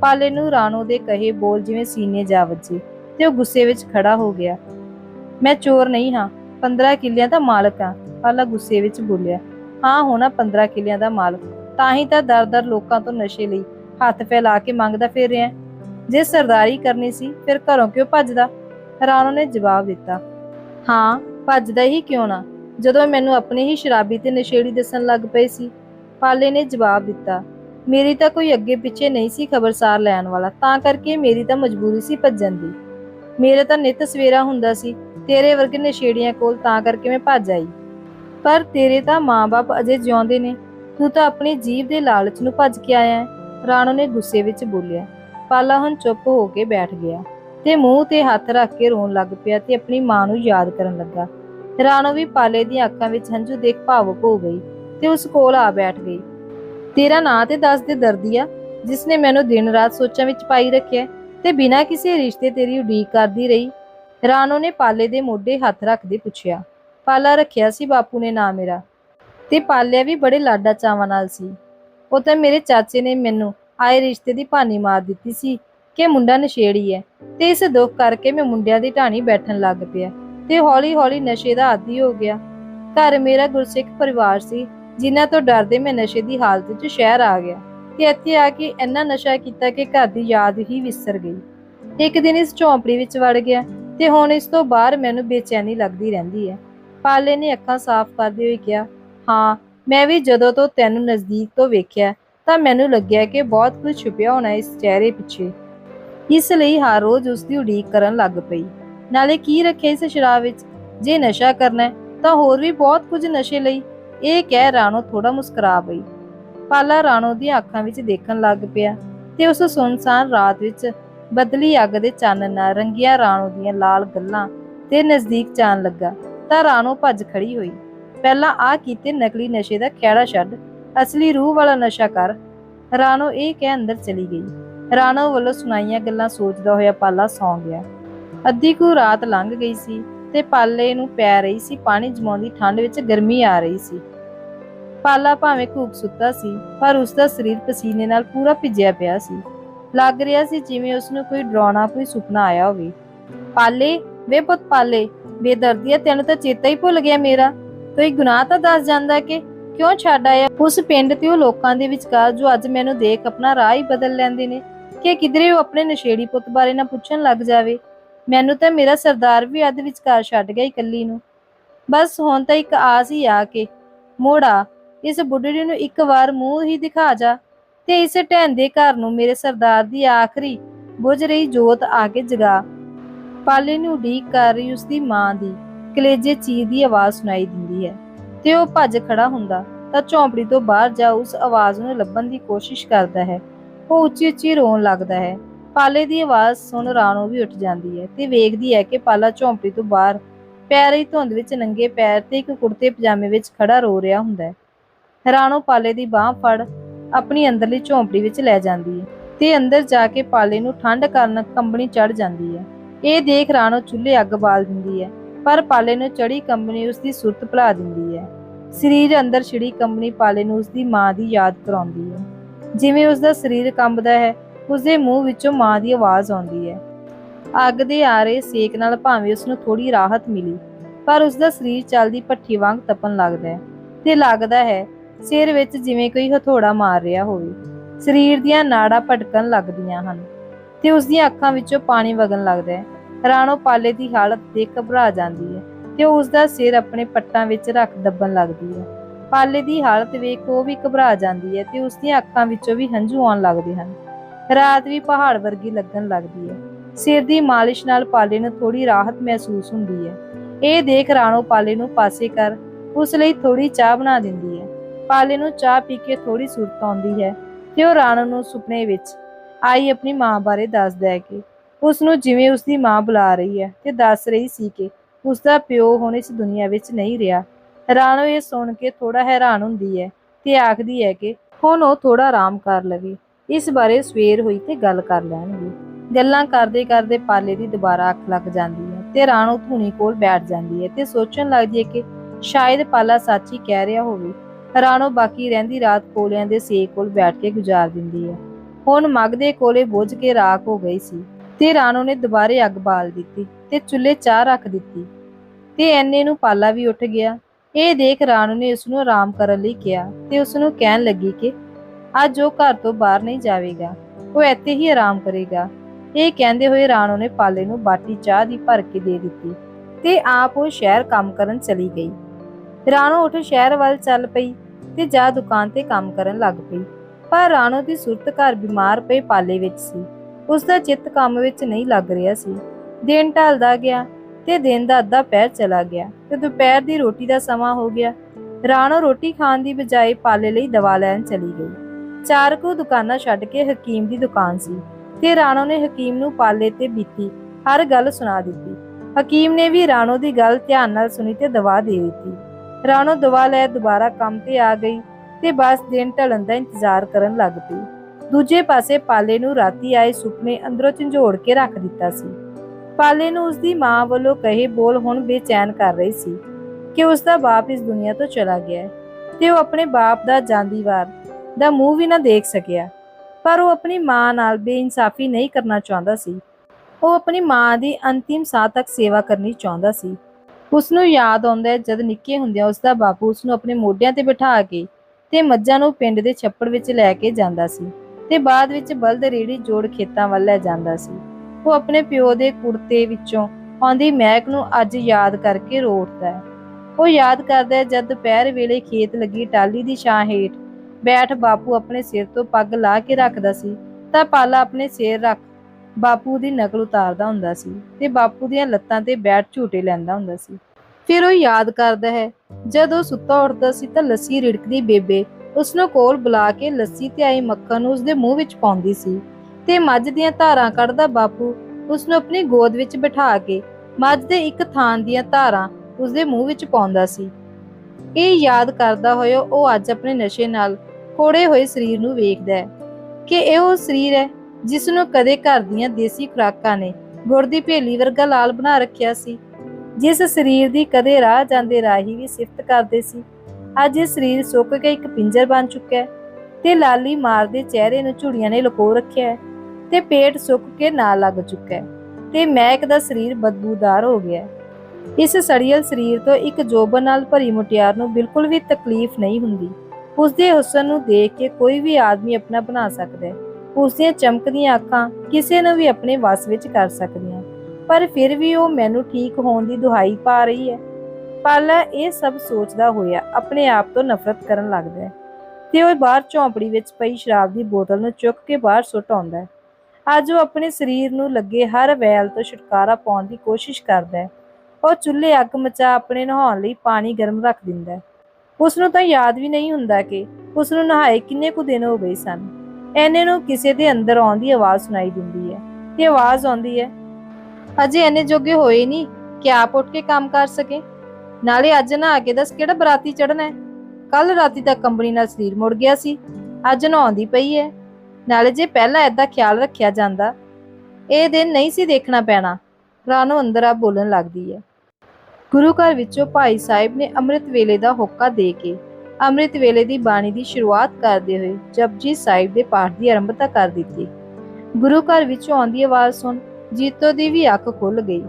ਪਾਲੇ ਨੂੰ ਰਾਣੋ ਦੇ ਕਹੇ ਬੋਲ ਜਿਵੇਂ ਸੀਨੇ ਜਾ ਵੱਜੇ ਤੇ ਉਹ ਗੁੱਸੇ ਵਿੱਚ ਖੜਾ ਹੋ ਗਿਆ। ਮੈਂ ਚੋਰ ਨਹੀਂ ਹਾਂ 15 ਕਿੱਲਿਆਂ ਦਾ ਮਾਲਕ ਹਾਂ, ਪਾਲਾ ਗੁੱਸੇ ਵਿੱਚ ਬੋਲਿਆ। ਹਾਂ, ਹੋਣਾ 15 ਕਿੱਲਿਆਂ ਦਾ ਮਾਲਕ। ਤਾਂ ਹੀ ਤਾਂ ਦਰ-ਦਰ ਲੋਕਾਂ ਤੋਂ ਨਸ਼ੇ ਲਈ ਹੱਥ ਫੈਲਾ ਕੇ ਮੰਗਦਾ ਫਿਰ ਰਿਹਾ ਜੇ ਸਰਦਾਰੀ ਕਰਨੀ ਸੀ, ਫਿਰ ਘਰੋਂ ਕਿਉਂ ਭੱਜਦਾ? ਰਾਣੋ ਨੇ ਜਵਾਬ ਦਿੱਤਾ। ਹਾਂ, ਭੱਜਦਾ ਹੀ ਕਿਉਂ ਨਾ? ਜਦੋਂ ਮੈਨੂੰ ਆਪਣੇ ਹੀ ਸ਼ਰਾਬੀ ਤੇ ਨਸ਼ੇੜੀ ਦੱਸਣ ਲੱਗ ਪਏ ਸੀ ਪਾਲੇ ਨੇ ਜਵਾਬ ਦਿੱਤਾ, ਮੇਰੀ ਤਾਂ ਕੋਈ ਅੱਗੇ ਪਿੱਛੇ ਨਹੀਂ ਸੀ ਖਬਰਸਾਰ ਲੈਣ ਵਾਲਾ, ਤਾਂ ਕਰਕੇ ਮੇਰੀ ਤਾਂ ਮਜਬੂਰੀ ਸੀ ਭੱਜਣ ਦੀ। ਮੇਰੇ ਤਾਂ ਨਿਤ ਸਵੇਰਾ ਹੁੰਦਾ ਸੀ, ਤੇਰੇ ਵਰਗੇ ਨਸ਼ੇੜੀਆਂ ਕੋਲ ਤਾਂ ਕਰਕੇ ਮੈਂ ਭੱਜ ਆਈ। ਪਰ ਤੇਰੇ ਤਾਂ ਮਾਂ-ਬਾਪ ਅਜੇ ਜਿਉਂਦੇ ਨੇ, ਤੂੰ ਤਾਂ ਆਪਣੀ ਜੀਵ ਦੇ ਲਾਲਚ ਨੂੰ ਭੱਜ ਕੇ ਆਇਆ ਰਾਣੋ ਨੇ ਗੁੱਸੇ ਵਿੱਚ ਬੋਲਿਆ। ਪਾਲਾ ਹੁਣ ਚੁੱਪ ਹੋ ਕੇ ਬੈਠ ਗਿਆ ਤੇ ਮੂੰਹ ਤੇ ਹੱਥ ਰੱਖ ਕੇ ਰੋਣ ਲੱਗ ਪਿਆ ਤੇ ਆਪਣੀ ਮਾਂ ਨੂੰ ਯਾਦ ਕਰਨ ਲੱਗਾ। ਰਾਣੋ ਵੀ ਪਾਲੇ ਦੀਆਂ ਅੱਖਾਂ ਵਿੱਚ ਹੰਝੂ ਦੇਖ ਭਾਵੁਕ ਹੋ ਗਈ। ਤੇ ਉਸ ਕੋਲ ਆ ਬੈਠ ਗਈ। ਤੇਰਾ ਨਾਂ ਤੇ ਦੱਸ ਦੇ ਦਰਦੀਆ ਜਿਸ ਨੇ ਮੈਨੂੰ ਦਿਨ ਰਾਤ ਸੋਚਾਂ ਵਿੱਚ ਪਾਈ ਰੱਖਿਆ ਤੇ ਬਿਨਾਂ ਕਿਸੇ ਰਿਸ਼ਤੇ ਤੇਰੀ ਉਡੀਕ ਕਰਦੀ ਰਹੀ। ਰਾਣੋ ਨੇ ਪਾਲੇ ਦੇ ਮੋਢੇ ਹੱਥ ਰੱਖਦੇ ਪੁੱਛਿਆ। ਪਾਲਾ ਰੱਖਿਆ ਸੀ ਬਾਪੂ ਨੇ ਨਾਂ ਮੇਰਾ ਤੇ ਪਾਲਿਆ ਵੀ ਬੜੇ ਲਾਡਾ ਚਾਵਾਂ ਨਾਲ ਸੀ। ਉਹ ਤਾਂ ਮੇਰੇ ਚਾਚੇ ਨੇ ਮੈਨੂੰ ਆਏ ਰਿਸ਼ਤੇ ਦੀ ਭਾਨੀ ਮਾਰ ਦਿੱਤੀ ਸੀ ਕਿ ਮੁੰਡਾ ਨਸ਼ੇੜੀ ਹੈ ਤੇ ਇਸ ਦੁੱਖ ਕਰਕੇ ਮੈਂ ਮੁੰਡਿਆਂ ਦੀ ਢਾਣੀ ਬੈਠਣ ਲੱਗ ਪਿਆ ਤੇ ਹੌਲੀ-ਹੌਲੀ ਨਸ਼ੇ ਦਾ ਆਦੀ ਹੋ ਗਿਆ। ਘਰ ਮੇਰਾ ਗੁਰਸਿੱਖ ਪਰਿਵਾਰ ਸੀ ਜਿਨ੍ਹਾਂ ਤੋਂ ਡਰਦੇ ਮੈਂ ਨਸ਼ੇ ਦੀ ਹਾਲਤ 'ਚ ਸ਼ਹਿਰ ਆ ਗਿਆ ਤੇ ਇੱਥੇ ਆ ਕੇ ਇੰਨਾ ਨਸ਼ਾ ਕੀਤਾ ਕਿ ਘਰ ਦੀ ਯਾਦ ਹੀ ਵਿਸਰ ਗਈ। ਇੱਕ ਦਿਨ ਇਸ ਝੌਂਪੜੀ ਵਿੱਚ ਵੜ ਗਿਆ ਤੇ ਹੁਣ ਇਸ ਤੋਂ ਬਾਹਰ ਮੈਨੂੰ ਬੇਚੈਨੀ ਲੱਗਦੀ ਰਹਿੰਦੀ ਹੈ। ਪਾਲੇ ਨੇ ਅੱਖਾਂ ਸਾਫ਼ ਕਰਦੇ ਹੋਏ ਕਿਹਾ, ਹਾਂ, ਮੈਂ ਵੀ ਜਦੋਂ ਤੋਂ ਤੈਨੂੰ ਨਜ਼ਦੀਕ ਤੋਂ ਵੇਖਿਆ ਤਾਂ ਮੈਨੂੰ ਲੱਗਿਆ ਕਿ ਬਹੁਤ ਕੁਝ ਛੁਪਿਆ ਹੋਣਾ ਇਸ ਚਿਹਰੇ ਪਿੱਛੇ। ਇਸ ਲਈ ਹਰ ਰੋਜ਼ ਉਸ ਦੀ ਉਡੀਕ ਕਰਨ ਲੱਗ ਪਈ। ਨਾਲੇ ਕੀ ਰੱਖਿਆ ਇਸ ਸ਼ਰਾਬ ਵਿੱਚ? ਜੇ ਨਸ਼ਾ ਕਰਨਾ ਤਾਂ ਹੋਰ ਵੀ ਬਹੁਤ ਕੁਝ ਨਸ਼ੇ ਲਈ ਇਹ ਕਹਿ ਰਾਣੋ ਥੋੜਾ ਮੁਸਕਰਾ ਪਈ। ਪਾਲਾ ਰਾਣੋ ਦੀਆਂ ਅੱਖਾਂ ਵਿੱਚ ਦੇਖਣ ਲੱਗ ਪਿਆ ਤੇ ਉਸ ਸੁਨਸਾਨ ਰਾਤ ਵਿੱਚ ਬਦਲੀ ਅੱਗ ਦੇ ਚਾਨਣ ਨਾਲ ਰੰਗੀਆਂ ਰਾਣੋ ਦੀਆਂ ਲਾਲ ਗੱਲਾਂ ਤੇ ਨਜ਼ਦੀਕ ਜਾਣ ਲੱਗਾ ਤਾਂ ਰਾਣੋ ਭੱਜ ਖੜੀ ਹੋਈ। ਪਹਿਲਾਂ ਆ ਕੀਤੇ ਨਕਲੀ ਨਸ਼ੇ ਦਾ ਖਹਿੜਾ ਛੱਡ ਅਸਲੀ ਰੂਹ ਵਾਲਾ ਨਸ਼ਾ ਕਰ। ਰਾਣੋ ਇਹ ਕਹਿ ਅੰਦਰ ਚਲੀ ਗਈ। ਰਾਣੋ ਵੱਲੋਂ ਸੁਣਾਈਆਂ ਗੱਲਾਂ ਸੋਚਦਾ ਹੋਇਆ ਪਾਲਾ ਸੌਂ ਗਿਆ। ਅੱਧੀ ਕੁ ਰਾਤ ਲੰਘ ਗਈ ਸੀ ਤੇ ਪਾਲੇ ਨੂੰ ਪੈ ਰਹੀ ਸੀ, ਪਾਣੀ ਜਮਾਉਂਦੀ ਠੰਡ ਵਿੱਚ ਗਰਮੀ ਆ ਰਹੀ ਸੀ। ਪਾਲਾ ਭਾਵੇਂ ਘੂਕ ਸੁੱਤਾ ਸੀ, ਪਰ ਉਸ ਦਾ ਸਰੀਰ ਪਸੀਨੇ ਨਾਲ ਪੂਰਾ ਭਿੱਜਿਆ ਪਿਆ ਸੀ। ਲੱਗ ਰਿਹਾ ਸੀ ਜਿਵੇਂ ਉਸ ਨੂੰ ਕੋਈ ਡਰਾਉਣਾ, ਕੋਈ ਸੁਪਨਾ ਆਇਆ ਹੋਵੇ। ਪਾਲੇ, ਵੇ ਪੁੱਤ ਪਾਲੇ ਬੇਦਰਦੀਆ ਤੈਨੂੰ ਤਾਂ ਚੇਤਾ ਹੀ ਭੁੱਲ ਗਿਆ ਮੇਰਾ। ਕੋਈ ਗੁਨਾਹ ਤਾਂ ਦੱਸ ਜਾਂਦਾ ਕਿ ਕਿਉਂ ਛੱਡ ਆਇਆ? ਉਸ ਪਿੰਡ ਤੇ ਉਹ ਲੋਕਾਂ ਦੇ ਵਿਚਕਾਰ ਜੋ ਅੱਜ ਮੈਨੂੰ ਦੇਖ ਆਪਣਾ ਰਾਹ ਹੀ ਬਦਲ ਲੈਂਦੇ ਨੇ। ਕਿ ਕਿਧਰੇ ਉਹ ਆਪਣੇ ਨਸ਼ੇੜੀ ਪੁੱਤ ਬਾਰੇ ਨਾ ਪੁੱਛਣ ਲੱਗ ਜਾਵੇ। ਮੈਨੂੰ ਤਾਂ ਮੇਰਾ ਸਰਦਾਰ ਵੀ ਅੱਧ ਵਿਚਕਾਰ ਛੱਡ ਗਿਆ ਇਕੱਲੀ ਨੂੰ। ਬਸ ਹੁਣ ਤਾਂ ਇੱਕ ਆਸ ਹੀ ਆ ਕੇ, ਮੋੜਾ, ਇਸ ਬੁੱਢੜੀ ਨੂੰ ਇੱਕ ਵਾਰ ਮੂੰਹ ਹੀ ਦਿਖਾ ਜਾ ਤੇ ਇਸ ਢਹਿੰਦੇ ਦੇ ਘਰ ਨੂੰ ਮੇਰੇ ਸਰਦਾਰ ਦੀ ਆਖਰੀ ਬੁਝ ਰਹੀ ਜੋਤ ਆ ਕੇ ਜਗਾ। ਪਾਲੇ ਨੂੰ ਉਡੀਕ ਕਰ ਰਹੀ ਉਸ ਦੀ ਮਾਂ ਦੀ, ਕਲੇਜੇ ਚੀਰ ਦੀ ਆਵਾਜ਼ ਸੁਣਾਈ ਦਿੰਦੀ ਹੈ। ਤੇ ਉਹ ਭੱਜ ਖੜਾ ਹੁੰਦਾ, ਤਾਂ ਝੌਂਪੜੀ ਤੋਂ ਬਾਹਰ ਜਾ ਉਸ ਆਵਾਜ਼ ਨੂੰ ਲੱਭਣ ਦੀ ਕੋਸ਼ਿਸ਼ ਕਰਦਾ ਹੈ। ਉਹ ਉੱਚੀ ਉੱਚੀ ਰੋਣ ਲੱਗਦਾ ਹੈ। ਪਾਲੇ ਦੀ ਆਵਾਜ਼ ਸੁਣ ਰਾਣੋ ਵੀ ਉੱਠ ਜਾਂਦੀ ਹੈ ਤੇ ਵੇਖਦੀ ਹੈ ਕਿ ਪਾਲਾ ਝੌਂਪੜੀ ਤੋਂ ਬਾਹਰ ਪੈ ਰਹੀ ਧੁੰਦ ਵਿੱਚ ਨੰਗੇ ਪੈਰ ਤੇ ਇੱਕ ਕੁੜਤੇ ਪਜਾਮੇ ਵਿੱਚ ਖੜਾ ਰੋ ਰਿਹਾ ਹੁੰਦਾ ਹੈ। ਰਾਣੋ ਪਾਲੇ ਦੀ ਬਾਹ ਫੜ ਆਪਣੀ ਅੰਦਰਲੀ ਝੌਂਪੜੀ ਵਿੱਚ ਲੈ ਜਾਂਦੀ ਹੈ ਤੇ ਅੰਦਰ ਜਾ ਕੇ ਪਾਲੇ ਨੂੰ ਠੰਡ ਕਰਨ ਕੰਬਣੀ ਚੜ ਜਾਂਦੀ ਹੈ। ਇਹ ਦੇਖ ਰਾਣੋ ਚੁੱਲ੍ਹੇ ਅੱਗ ਬਾਲ ਦਿੰਦੀ ਹੈ, ਪਰ ਪਾਲੇ ਨੂੰ ਚੜੀ ਕੰਬਣੀ ਉਸ ਦੀ ਸੁਰਤ ਭੁਲਾ ਦਿੰਦੀ ਹੈ। ਸਰੀਰ ਅੰਦਰ ਛਿੜੀ ਕੰਬਣੀ ਪਾਲੇ ਨੂੰ ਉਸ ਦੀ ਮਾਂ ਦੀ ਯਾਦ ਕਰਾਉਂਦੀ ਹੈ। ਜਿਵੇਂ ਉਸ ਦਾ ਸਰੀਰ ਕੰਬਦਾ ਹੈ ਉਸ ਦੇ ਮੂੰਹ ਵਿੱਚੋਂ ਮਾਂ ਦੀ ਆਵਾਜ਼ ਆਉਂਦੀ ਹੈ। ਅੱਗ ਦੇ ਆ ਰਹੇ ਸੇਕ ਨਾਲ ਭਾਵੇਂ ਉਸ ਨੂੰ ਥੋੜੀ ਰਾਹਤ ਮਿਲੀ, ਪਰ ਉਸ ਦਾ ਸਰੀਰ ਚੱਲਦੀ ਭੱਠੀ ਵਾਂਗ ਤਪਣ ਲੱਗਦਾ ਹੈ ਤੇ ਲੱਗਦਾ ਹੈ ਸਿਰ ਵਿੱਚ ਜਿਵੇਂ ਕੋਈ ਹਥੋੜਾ ਮਾਰ ਰਿਹਾ ਹੋਵੇ। ਸਰੀਰ ਦੀਆਂ ਨਾੜਾਂ ਭਟਕਣ ਲੱਗਦੀਆਂ ਹਨ ਤੇ ਉਸ ਦੀਆਂ ਅੱਖਾਂ ਵਿੱਚੋਂ ਪਾਣੀ ਵਗਣ ਲੱਗਦਾ ਹੈ। ਰਾਣੋ ਪਾਲੇ ਦੀ ਹਾਲਤ ਦੇਖ ਘਬਰਾ ਜਾਂਦੀ ਹੈ ਤੇ ਉਸ ਦਾ ਸਿਰ ਆਪਣੇ ਪੱਟਾਂ ਵਿੱਚ ਰੱਖ ਦੱਬਣ ਲੱਗਦੀ ਹੈ। ਪਾਲੇ ਦੀ ਹਾਲਤ ਵੇਖ ਉਹ ਵੀ ਘਬਰਾ ਜਾਂਦੀ ਹੈ ਤੇ ਉਸ ਦੀਆਂ ਅੱਖਾਂ ਵਿੱਚੋਂ ਵੀ ਹੰਝੂ ਆਉਣ ਲੱਗਦੇ ਹਨ। ਰਾਤ ਵੀ ਪਹਾੜ ਵਰਗੀ ਲੱਗਣ ਲੱਗਦੀ ਹੈ। ਸਿਰ ਦੀ ਮਾਲਿਸ਼ ਨਾਲ ਪਾਲੇ ਨੂੰ ਥੋੜੀ ਰਾਹਤ ਮਹਿਸੂਸ ਹੁੰਦੀ ਹੈ। ਇਹ ਦੇਖ ਰਾਣੋ ਪਾਲੇ ਨੂੰ ਪਾਸੇ ਕਰ ਉਸ ਲਈ ਥੋੜੀ ਚਾਹ ਬਣਾ ਦਿੰਦੀ ਹੈ। ਪਾਲੇ ਨੂੰ ਚਾਹ ਪੀ ਕੇ ਥੋੜੀ ਸੁਰਤ ਆਉਂਦੀ ਹੈ ਤੇ ਉਹ ਰਾਣੋ ਨੂੰ ਸੁਪਨੇ ਵਿੱਚ ਆਈ ਆਪਣੀ ਮਾਂ ਬਾਰੇ ਦੱਸਦਾ ਹੈ ਕਿ ਉਸ ਨੂੰ ਜਿਵੇਂ ਉਸ ਦੀ ਮਾਂ ਬੁਲਾ ਰਹੀ ਹੈ ਤੇ ਦੱਸ ਰਹੀ ਸੀ ਕਿ ਉਸ ਦਾ ਪਿਓ ਹੁਣ ਇਸ ਦੁਨੀਆ ਵਿੱਚ ਨਹੀਂ ਰਿਹਾ। ਰਾਣੋ ਇਹ ਸੁਣ ਕੇ ਥੋੜਾ ਹੈਰਾਨ ਹੁੰਦੀ ਹੈ ਤੇ ਆਖਦੀ ਹੈ ਕਿ ਹੁਣ ਉਹ ਥੋੜਾ ਆਰਾਮ ਕਰ ਲਵੇ। ਇਸ ਬਾਰੇ ਸਵੇਰ ਹੋਈ ਤੇ ਗੱਲ ਕਰ ਲੈਣਗੇ। ਗੱਲਾਂ ਕਰਦੇ ਕਰਦੇ ਪਾਲੇ ਦੀ ਦੁਬਾਰਾ ਅੱਖ ਲੱਗ ਜਾਂਦੀ ਹੈ ਤੇ ਰਾਣੋ ਧੂਣੀ ਕੋਲ ਬੈਠ ਜਾਂਦੀ ਹੈ ਤੇ ਸੋਚਣ ਲੱਗਦੀ ਹੈ ਕਿ ਸ਼ਾਇਦ ਪਾਲਾ ਸੱਚ ਹੀ ਕਹਿ ਰਿਹਾ ਹੋਵੇ। ਰਾਣੋ ਬਾਕੀ ਰਹਿੰਦੀ ਰਾਤ ਕੋਲਿਆਂ ਦੇ ਸੇਕ ਕੋਲ ਬੈਠ ਕੇ ਗੁਜ਼ਾਰ ਦਿੰਦੀ ਹੈ। ਹੁਣ ਮੱਗ ਦੇ ਕੋਲੇ ਬੁੱਝ ਕੇ ਰਾਖ ਹੋ ਗਈ ਸੀ ਤੇ ਰਾਣੋ ਨੇ ਦੁਬਾਰੇ ਅੱਗ ਬਾਲ ਦਿੱਤੀ ਤੇ ਚੁੱਲ੍ਹੇ ਚਾਹ ਰੱਖ ਦਿੱਤੀ। ਤੇ ਐਨੇ ਨੂੰ ਪਾਲਾ ਵੀ ਉੱਠ ਗਿਆ। ਇਹ ਦੇਖ ਰਾਣੋ ਨੇ ਉਸ ਨੂੰ ਆਰਾਮ ਕਰਨ ਲਈ ਕਿਹਾ ਤੇ ਉਸ ਨੂੰ ਕਹਿਣ ਲੱਗੀ ਕਿ ਅੱਜ ਉਹ ਘਰ ਤੋਂ ਬਾਹਰ ਨਹੀਂ ਜਾਵੇਗਾ। ਉਹ ਇੱਥੇ ਹੀ ਆਰਾਮ ਕਰੇਗਾ। ਇਹ ਕਹਿੰਦੇ ਹੋਏ ਰਾਣੋ ਨੇ ਪਾਲੇ ਨੂੰ ਬਾਟੀ ਚਾਹ ਦੀ ਭਰ ਕੇ ਦੇ ਦਿੱਤੀ ਤੇ ਆਪ ਉਹ ਸ਼ਹਿਰ ਕੰਮ ਕਰਨ ਚਲੀ ਗਈ। ਰਾਣੋ ਉੱਠ ਸ਼ਹਿਰ ਵੱਲ ਚੱਲ ਪਈ ਤੇ ਜਾ ਦੁਕਾਨ ਤੇ ਕੰਮ ਕਰਨ ਲੱਗ ਪਈ। ਪਰ ਰਾਣੋ ਦੀ ਸੁਰਤ ਘਰ ਬਿਮਾਰ ਪਏ ਪਾਲੇ ਵਿੱਚ ਸੀ। ਉਸ ਦਾ ਚਿੱਤ ਕੰਮ ਵਿੱਚ ਨਹੀਂ ਲੱਗ ਰਿਹਾ ਸੀ। ਦਿਨ ਢਲਦਾ ਗਿਆ ਤੇ ਦਿਨ ਦਾ ਅੱਧਾ ਪੈਰ ਚਲਾ ਗਿਆ ਤੇ ਦੁਪਹਿਰ ਦੀ ਰੋਟੀ ਦਾ ਸਮਾਂ ਹੋ ਗਿਆ। ਰਾਣੋ ਰੋਟੀ ਖਾਣ ਦੀ ਬਜਾਏ ਪਾਲੇ ਲਈ ਦਵਾ ਲੈਣ ਚਲੀ ਗਈ। ਚਾਰ ਕੁ ਦੁਕਾਨਾਂ ਛੱਡ ਕੇ ਹਕੀਮ ਦੀ ਦੁਕਾਨ ਸੀ। ਤੇ ਰਾਣੋ ਨੇ ਹਕੀਮ ਨੂੰ ਪਾਲੇ ਤੇ ਬੀਤੀ, ਹਰ ਗੱਲ ਸੁਣਾ ਦਿੱਤੀ। ਹਕੀਮ ਨੇ ਵੀ ਰਾਣੋ ਦੀ ਗੱਲ ਧਿਆਨ ਨਾਲ ਸੁਣੀ ਤੇ ਦਵਾ ਦੇ ਦਿੱਤੀ। ਰਾਣੋ ਦਵਾ ਲੈ ਦੁਬਾਰਾ ਕੰਮ ਤੇ ਆ ਗਈ ਤੇ ਬਸ ਦਿਨ ਢਲਣ ਦਾ ਇੰਤਜ਼ਾਰ ਕਰਨ ਲੱਗ ਪਈ। ਦੂਜੇ ਪਾਸੇ ਪਾਲੇ ਨੂੰ ਰਾਤੀ ਆਏ ਸੁਪਨੇ ਅੰਦਰੋਂ ਝੰਜੋੜ ਕੇ ਰੱਖ ਦਿੱਤਾ ਸੀ। ਪਾਲੇ ਨੂੰ ਉਸਦੀ ਮਾਂ ਵੱਲੋਂ ਕਹੇ ਬੋਲ ਹੁਣ ਬੇਚੈਨ ਕਰ ਰਹੀ ਸੀ ਕਿ ਉਸ ਦਾ ਬਾਪ ਇਸ ਦੁਨੀਆ ਤੋਂ ਚਲਾ ਗਿਆ ਹੈ ਤੇ ਉਹ ਆਪਣੇ ਬਾਪ ਦਾ ਜਾਂਦੀ ਵਾਰ ਦਾ ਮੂੰਹ ਵੀ ਨਾ ਦੇਖ ਸਕਿਆ। ਪਰ ਉਹ ਆਪਣੀ ਮਾਂ ਨਾਲ ਬੇਇਨਸਾਫੀ ਨਹੀਂ ਕਰਨਾ ਚਾਹੁੰਦਾ ਸੀ। ਉਹ ਆਪਣੀ ਮਾਂ ਦੀ ਅੰਤਿਮ ਸਾਹ ਤੱਕ ਸੇਵਾ ਕਰਨੀ ਚਾਹੁੰਦਾ ਸੀ। ਉਸ ਨੂੰ ਯਾਦ ਆਉਂਦਾ ਹੈ ਜਦ ਨਿੱਕੇ ਹੁੰਦਿਆਂ ਉਸ ਦਾ ਬਾਪੂ ਉਸ ਨੂੰ ਆਪਣੇ ਮੋਢਿਆਂ ਤੇ ਬਿਠਾ ਕੇ ਤੇ ਮੱਝਾਂ ਨੂੰ ਪਿੰਡ ਦੇ ਛੱਪੜ ਵਿੱਚ ਲੈ ਕੇ ਜਾਂਦਾ ਸੀ ਤੇ ਬਾਅਦ ਵਿੱਚ ਬਲਦ ਰੇੜੀ ਜੋੜ ਖੇਤਾਂ ਵੱਲ ਲੈ ਜਾਂਦਾ ਸੀ। ਉਹ ਆਪਣੇ ਪਿਓ ਦੇ ਕੁੜਤੇ ਵਿੱਚੋਂ ਆਉਂਦੀ ਮਹਿਕ ਨੂੰ ਅੱਜ ਯਾਦ ਕਰਕੇ ਰੋ ਉੱਠਦਾ ਹੈ। ਉਹ ਯਾਦ ਕਰਦਾ ਹੈ ਜਦ ਦੁਪਹਿਰ ਵੇਲੇ ਖੇਤ ਲੱਗੀ ਟਾਲੀ ਦੀ ਛਾਂ ਹੇਠ ਬੈਠ ਬਾਪੂ ਆਪਣੇ ਸਿਰ ਤੋਂ ਪੱਗ ਲਾ ਕੇ ਰੱਖਦਾ ਸੀ, ਤਾਂ ਪਾਲਾ ਆਪਣੇ ਸਿਰ ਰੱਖ ਬਾਪੂ ਦੀ ਨਕਲ ਉਤਾਰਦਾ ਹੁੰਦਾ ਸੀ ਤੇ ਬਾਪੂ ਦੀਆਂ ਲੱਤਾਂ ਤੇ ਬੈਠ ਝੂਟੇ ਲੈਂਦਾ ਹੁੰਦਾ ਸੀ। ਫਿਰ ਉਹ ਯਾਦ ਕਰਦਾ ਹੈ, ਜਦ ਸੁੱਤਾ ਉੱਠਦਾ ਸੀ ਤਾਂ ਲੱਸੀ ਰਿੜਕਦੀ ਬੇਬੇ ਉਸ ਨੂੰ ਕੋਲ ਬੁਲਾ ਕੇ ਲੱਸੀ ਤੇ ਆਈ ਮੱਖਣ ਨੂੰ ਉਸਦੇ ਮੂੰਹ ਵਿੱਚ ਪਾਉਂਦੀ ਸੀ ਤੇ ਮੱਝ ਦੀਆਂ ਧਾਰਾਂ ਕੱਢਦਾ ਬਾਪੂ ਉਸ ਨੂੰ ਆਪਣੀ ਗੋਦ ਵਿੱਚ ਬਿਠਾ ਕੇ ਮੱਝ ਦੇ ਇੱਕ ਥਾਂ ਦੀਆਂ ਧਾਰਾਂ ਉਸਦੇ ਮੂੰਹ ਵਿੱਚ ਪਾਉਂਦਾ ਸੀ। ਇਹ ਯਾਦ ਕਰਦਾ ਹੋਇਆ ਉਹ ਅੱਜ ਆਪਣੇ ਨਸ਼ੇ ਨਾਲ ਕੋੜੇ ਹੋਏ ਸਰੀਰ ਨੂੰ ਵੇਖਦਾ ਹੈ ਕਿ ਇਹ ਉਹ ਸਰੀਰ ਹੈ ਜਿਸ ਨੂੰ ਕਦੇ ਘਰ ਦੀਆਂ ਦੇਸੀ ਖੁਰਾਕਾਂ ਨੇ ਗੁੜ ਦੀ ਭੇਲੀ ਵਰਗਾ ਲਾਲ ਬਣਾ ਰੱਖਿਆ ਸੀ, ਜਿਸ ਸਰੀਰ ਦੀ ਕਦੇ ਰਾਹ ਜਾਂਦੇ ਰਾਹੀ ਵੀ ਸਿਫਤ ਕਰਦੇ ਸੀ। ਅੱਜ ਇਹ ਸਰੀਰ ਸੁੱਕ ਕੇ ਇੱਕ ਪਿੰਜਰ ਬਣ ਚੁੱਕਾ ਹੈ ਤੇ ਲਾਲੀ ਮਾਰਦੇ ਚਿਹਰੇ ਨੂੰ ਝੁੜੀਆਂ ਨੇ ਲੁਕੋ ਰੱਖਿਆ ਹੈ ਤੇ ਪੇਟ ਸੁੱਕ ਕੇ ਨਾਲ ਲੱਗ ਚੁੱਕਾ ਹੈ ਤੇ ਮਹਿਕ ਦਾ ਸਰੀਰ ਬਦਬੂਦਾਰ ਹੋ ਗਿਆ ਹੈ। ਇਸ ਸੜੀਅਲ ਸਰੀਰ ਤੋਂ ਇੱਕ ਜੋਬਨ ਨਾਲ ਭਰੀ ਮੁਟਿਆਰ ਨੂੰ ਬਿਲਕੁਲ ਵੀ ਤਕਲੀਫ ਨਹੀਂ ਹੁੰਦੀ। ਉਸ ਦੇ ਹੁਸਨ ਨੂੰ ਦੇਖ ਕੇ ਕੋਈ ਵੀ ਆਦਮੀ ਆਪਣਾ ਬਣਾ ਸਕਦਾ ਹੈ। ਉਸ ਦੀਆਂ ਚਮਕਦੀਆਂ ਅੱਖਾਂ ਕਿਸੇ ਨੂੰ ਵੀ ਆਪਣੇ ਵੱਸ ਵਿੱਚ ਕਰ ਸਕਦੀਆਂ। ਪਰ ਫਿਰ ਵੀ ਉਹ ਮੈਨੂੰ ਠੀਕ ਹੋਣ ਦੀ ਦੁਹਾਈ ਪਾ ਰਹੀ ਹੈ। ਪਾਲਾ ਇਹ ਸਭ ਸੋਚਦਾ ਹੋਇਆ ਆਪਣੇ ਆਪ ਤੋਂ ਨਫ਼ਰਤ ਕਰਨ ਲੱਗਦਾ ਹੈ ਤੇ ਉਹ ਬਾਹਰ ਝੌਂਪੜੀ ਵਿੱਚ ਪਈ ਸ਼ਰਾਬ ਦੀ ਬੋਤਲ ਨੂੰ ਚੁੱਕ ਕੇ ਬਾਹਰ ਸੁੱਟ ਆਉਂਦਾ ਹੈ। ਅੱਜ ਉਹ ਆਪਣੇ ਸਰੀਰ ਨੂੰ ਲੱਗੇ ਹਰ ਵੈਲ ਤੋਂ ਛੁਟਕਾਰਾ ਪਾਉਣ ਦੀ ਕੋਸ਼ਿਸ਼ ਕਰਦਾ ਹੈ। ਉਹ ਚੁੱਲ੍ਹੇ ਅੱਗ ਮਚਾ ਆਪਣੇ ਨਹਾਉਣ ਲਈ ਪਾਣੀ ਗਰਮ ਰੱਖ ਦਿੰਦਾ ਹੈ। ਉਸ ਨੂੰ ਤਾਂ ਯਾਦ ਵੀ ਨਹੀਂ ਹੁੰਦਾ ਕਿ ਉਸ ਨੂੰ ਨਹਾਏ ਕਿੰਨੇ ਕੁ ਦਿਨ ਹੋ ਗਏ ਸਨ। ਐਨੇ ਨੂੰ ਕਿਸੇ ਦੇ ਅੰਦਰ ਆਉਣ ਦੀ ਆਵਾਜ਼ ਸੁਣਾਈ ਦਿੰਦੀ ਹੈ ਤੇ ਆਵਾਜ਼ ਆਉਂਦੀ ਹੈ, ਅਜੇ ਐਨੇ ਜੋਗੇ ਹੋਏ ਨਹੀਂ ਕਿ ਆਪ ਉੱਠ ਕੇ ਕੰਮ ਕਰ ਸਕੇ। ਨਾਲੇ ਅੱਜ ਨਹਾ ਕੇ ਦੱਸ ਕਿਹੜਾ ਬਰਾਤੀ ਚੜਨਾ ਹੈ? ਕੱਲ ਰਾਤੀ ਤਾਂ ਕੰਬਣੀ ਨਾਲ ਸਰੀਰ ਮੁੜ ਗਿਆ ਸੀ, ਅੱਜ ਨਹਾਉਂਦੀ ਪਈ ਹੈ। ਨਾਲੇ ਜੇ ਪਹਿਲਾਂ ਐਦਾਂ ਖਿਆਲ ਰੱਖਿਆ ਜਾਂਦਾ, ਇਹ ਦਿਨ ਨਹੀਂ ਸੀ ਦੇਖਣਾ ਪੈਣਾ। ਰਾਣੋ ਅੰਦਰ ਆ ਬੋਲਣ ਲੱਗਦੀ ਹੈ। ਗੁਰੂ ਘਰ ਵਿੱਚੋਂ ਭਾਈ ਸਾਹਿਬ ਨੇ ਅੰਮ੍ਰਿਤ ਵੇਲੇ ਦਾ ਹੋਕਾ ਦੇ ਕੇ ਅੰਮ੍ਰਿਤ ਵੇਲੇ ਦੀ ਬਾਣੀ ਦੀ ਸ਼ੁਰੂਆਤ ਕਰਦੇ ਹੋਏ ਜਪਜੀ ਸਾਹਿਬ ਦੇ ਪਾਠ ਦੀ ਆਰੰਭਤਾ ਕਰ ਦਿੱਤੀ। ਗੁਰੂ ਘਰ ਵਿੱਚੋਂ ਆਉਂਦੀ ਆਵਾਜ਼ ਸੁਣ ਜੀਤੋ ਦੀ ਵੀ ਅੱਖ ਖੁੱਲ ਗਈ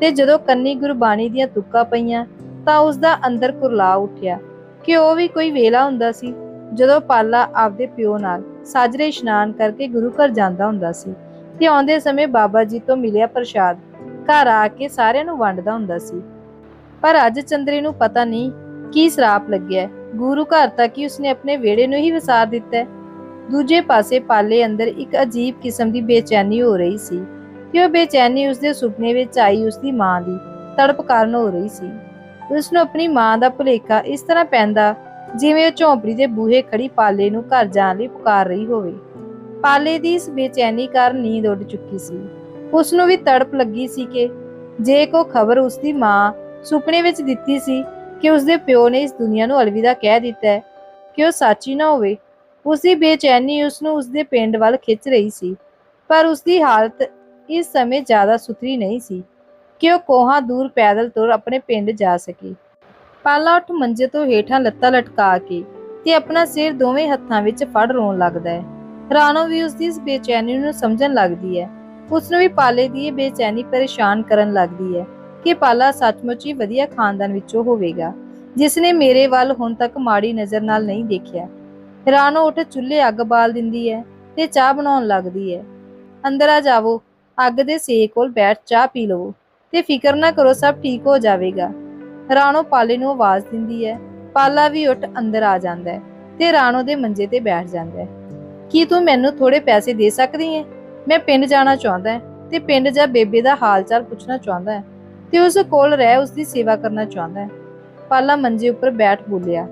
ਤੇ ਜਦੋਂ ਕੰਨੀ ਗੁਰਬਾਣੀ ਦੀਆਂ ਤੁਕਾਂ ਪਈਆਂ ਤਾਂ ਉਸ ਦਾ ਅੰਦਰ ਕੁਰਲਾ ਉੱਠਿਆ ਕਿ ਉਹ ਵੀ ਕੋਈ ਵੇਲਾ ਹੁੰਦਾ ਸੀ। ਜਦੋਂ ਪਾਲਾ ਆਪਦੇ ਪਿਓ ਨਾਲ ਸਾਜਰੇ ਇਸ਼ਨਾਨ ਕਰਕੇ ਗੁਰੂ ਘਰ ਜਾਂਦਾ ਹੁੰਦਾ ਸੀ ਤੇ ਆਉਂਦੇ ਸਮੇਂ ਬਾਬਾ ਜੀ ਤੋਂ ਮਿਲਿਆ ਪ੍ਰਸ਼ਾਦ। ਘਰ ਆ ਕੇ ਸਾਰਿਆਂ ਨੂੰ ਵੰਡਦਾ ਹੁੰਦਾ ਸੀ। ਪਰ ਅੱਜ ਚੰਦਰੀ ਨੂੰ ਪਤਾ ਨਹੀਂ ਕੀ ਸਰਾਪ ਲੱਗਿਆ ਗੁਰੂ ਘਰ ਤੱਕ ਹੀ ਉਸਨੇ ਆਪਣੇ ਵਿਹੜੇ ਨੂੰ ਹੀ ਵਿਸਾਰ ਦਿੱਤਾ ਦੂਜੇ ਪਾਸੇ ਪਾਲੇ ਅੰਦਰ ਇੱਕ ਅਜੀਬ ਕਿਸਮ ਦੀ ਬੇਚੈਨੀ ਹੋ ਰਹੀ ਸੀ ਕਿ ਉਹ ਬੇਚੈਨੀ ਉਸਦੇ ਸੁਪਨੇ ਵਿੱਚ ਆਈ ਉਸਦੀ ਮਾਂ ਦੀ ਤੜਪ ਕਾਰਨ ਹੋ ਰਹੀ ਸੀ। ਉਸ ਨੂੰ ਆਪਣੀ ਮਾਂ ਦਾ ਭੁਲੇਖਾ ਇਸ ਤਰ੍ਹਾਂ ਪੈਂਦਾ ਜਿਵੇਂ ਉਹ ਝੌਂਪੜੀ ਦੇ ਬੂਹੇ ਖੜੀ ਪਾਲੇ ਨੂੰ ਘਰ ਜਾਣ ਲਈ ਪੁਕਾਰ ਰਹੀ ਹੋਵੇ। ਪਾਲੇ ਦੀ ਇਸ ਬੇਚੈਨੀ ਕਾਰਨ ਨੀਂਦ ਉੱਡ ਚੁੱਕੀ ਸੀ। ਉਸ ਨੂੰ ਵੀ ਤੜਪ ਲੱਗੀ ਸੀ ਕਿ ਜੇ ਕੋ ਖਬਰ ਉਸਦੀ ਮਾਂ ਸੁਪਨੇ ਵਿੱਚ ਦਿੱਤੀ ਸੀ ਕਿ ਉਸਦੇ ਪਿਓ ਨੇ ਇਸ ਦੁਨੀਆ ਨੂੰ ਅਲਵਿਦਾ ਕਹਿ ਦਿੱਤਾ ਹੈ ਕਿ ਉਹ ਸੱਚੀ ਨਾ ਹੋਵੇ। ਉਸਦੀ ਬੇਚੈਨੀ ਉਸ ਨੂੰ ਉਸਦੇ ਪਿੰਡ ਵੱਲ ਖਿੱਚ ਰਹੀ ਸੀ, ਪਰ ਉਸਦੀ ਹਾਲਤ ਇਸ ਸਮੇਂ ਜ਼ਿਆਦਾ ਸੁਥਰੀ ਨਹੀਂ ਸੀ ਕਿ ਉਹ ਕੋਹਾਂ ਦੂਰ ਪੈਦਲ ਤੁਰ ਆਪਣੇ ਪਿੰਡ ਜਾ ਸਕੇ। ਪਾਲਾ ਉੱਠ ਮੰਜੇ ਤੋਂ ਹੇਠਾਂ ਲੱਤਾਂ ਲਟਕਾ ਕੇ ਤੇ ਆਪਣਾ ਸਿਰ ਦੋਵੇਂ ਹੱਥਾਂ ਵਿੱਚ ਫੜ ਰੋਣ ਲੱਗਦਾ ਹੈ। ਰਾਣੋ ਵੀ ਉਸਦੀ ਇਸ ਬੇਚੈਨੀ ਨੂੰ ਸਮਝਣ ਲੱਗਦੀ ਹੈ। ਉਸ ਨੂੰ ਵੀ ਪਾਲੇ ਦੀ ਇਹ ਬੇਚੈਨੀ ਪਰੇਸ਼ਾਨ ਕਰਨ ਲੱਗਦੀ ਹੈ। ਕਿ ਪਾਲਾ ਸੱਚਮੁੱਚ ਹੀ ਵਧੀਆ ਖਾਨਦਾਨ ਵਿੱਚੋਂ ਹੋਵੇਗਾ ਜਿਸ ਨੇ ਮੇਰੇ ਵੱਲ ਹੁਣ ਤੱਕ ਮਾੜੀ ਨਜ਼ਰ ਨਾਲ ਨਹੀਂ ਦੇਖਿਆ। ਰਾਣੋ ਉੱਠ ਚੁੱਲ੍ਹੇ ਅੱਗ ਬਾਲ ਦਿੰਦੀ ਹੈ ਤੇ ਚਾਹ ਬਣਾਉਣ ਲੱਗਦੀ ਹੈ। ਅੰਦਰ ਆ ਜਾਵੋ, ਅੱਗ ਦੇ ਸੇਕ ਕੋਲ ਬੈਠ ਚਾਹ ਪੀ ਲਵੋ ਤੇ ਫਿਕਰ ਨਾ ਕਰੋ ਸਭ ਠੀਕ ਹੋ ਜਾਵੇਗਾ। ਰਾਣੋ ਪਾਲੇ ਨੂੰ ਆਵਾਜ਼ ਦਿੰਦੀ ਹੈ, ਪਾਲਾ ਵੀ ਉੱਠ ਅੰਦਰ ਆ ਜਾਂਦਾ ਹੈ ਤੇ ਰਾਣੋ ਦੇ ਮੰਜੇ ਤੇ ਬੈਠ ਜਾਂਦਾ ਹੈ। ਕੀ ਤੂੰ ਮੈਨੂੰ ਥੋੜੇ ਪੈਸੇ ਦੇ ਸਕਦੀ ਹੈ? ਮੈਂ ਪਿੰਡ ਜਾਣਾ ਚਾਹੁੰਦਾ ਤੇ ਪਿੰਡ ਜਾ ਬੇਬੇ ਦਾ ਹਾਲ ਚਾਲ ਪੁੱਛਣਾ ਚਾਹੁੰਦਾ ਹੈ। ਤੇ ਉਸ ਕੋਲ ਰਹਿ ਉਸ ਦੀ ਸੇਵਾ ਕਰਨਾ ਚਾਹੁੰਦਾ ਹੈ। ਪਾਲਾ ਮੰਜੇ ਉੱਪਰ ਬੈਠ ਬੋਲਿਆ,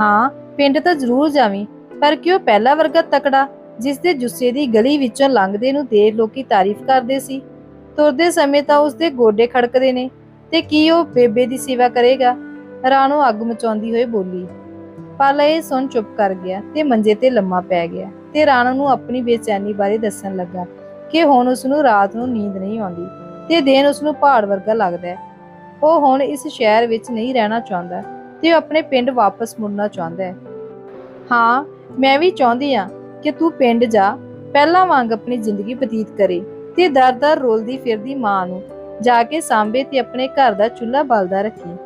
ਹਾਂ, ਪਿੰਡ ਤਾਂ ਜ਼ਰੂਰ ਜਾਵੀਂ, ਪਰ ਕਿਉਂ ਪਹਿਲਾ ਵਰਗਾ ਤਕੜਾ, ਜਿਸ ਦੇ ਜੁੱਸੇ ਦੀ ਗਲੀ ਵਿੱਚੋਂ ਲੰਘਦੇ ਨੂੰ ਦੇਖ ਲੋਕੀ ਤਾਰੀਫ ਕਰਦੇ ਸੀ। ਤੁਰਦੇ ਸਮੇਂ ਤਾਂ ਉਸ ਦੇ ਗੋਡੇ ਖੜਕਦੇ ਨੇ, ਤੇ ਕੀ ਉਹ ਬੇਬੇ ਦੀ ਸੇਵਾ ਕਰੇਗਾ? ਰਾਣੋ ਅੱਗ ਮਚਾਉਂਦੀ ਹੋਏ ਬੋਲੀ। ਪਾਲਾ ਇਹ ਸੁਣ ਚੁੱਪ ਕਰ ਗਿਆ ਤੇ ਮੰਜੇ ਤੇ ਲੰਮਾ ਪੈ ਗਿਆ ਤੇ ਰਾਣੋ ਨੂੰ ਆਪਣੀ ਬੇਚੈਨੀ ਬਾਰੇ ਦੱਸਣ ਲੱਗਾ ਕਿ ਹੁਣ ਉਸ ਨੂੰ ਰਾਤ ਨੂੰ ਨੀਂਦ ਨਹੀਂ ਆਉਂਦੀ। ਤੇ ਦਿਨ ਉਸ ਨੂੰ ਪਹਾੜ ਵਰਗਾ ਲੱਗਦਾ ਹੈ। ਉਹ ਹੁਣ ਇਸ ਸ਼ਹਿਰ ਵਿੱਚ ਨਹੀਂ ਰਹਿਣਾ ਚਾਹੁੰਦਾ ਤੇ ਉਹ ਆਪਣੇ ਪਿੰਡ ਵਾਪਸ ਮੁੜਨਾ ਚਾਹੁੰਦਾ ਹੈ। ਹਾਂ, ਮੈਂ ਵੀ ਚਾਹੁੰਦੀ ਆ ਕਿ ਤੂੰ ਪਿੰਡ ਜਾ, ਪਹਿਲਾਂ ਵਾਂਗ ਆਪਣੀ ਜ਼ਿੰਦਗੀ ਬਤੀਤ ਕਰੇ ਤੇ ਦਰ-ਦਰ ਰੋਲਦੀ ਫਿਰਦੀ ਮਾਂ ਨੂੰ, ਜਾ ਕੇ ਸਾਂਭੇ ਤੇ ਆਪਣੇ ਘਰ ਦਾ ਚੁੱਲ੍ਹਾ ਬਲਦਾ ਰੱਖੀ।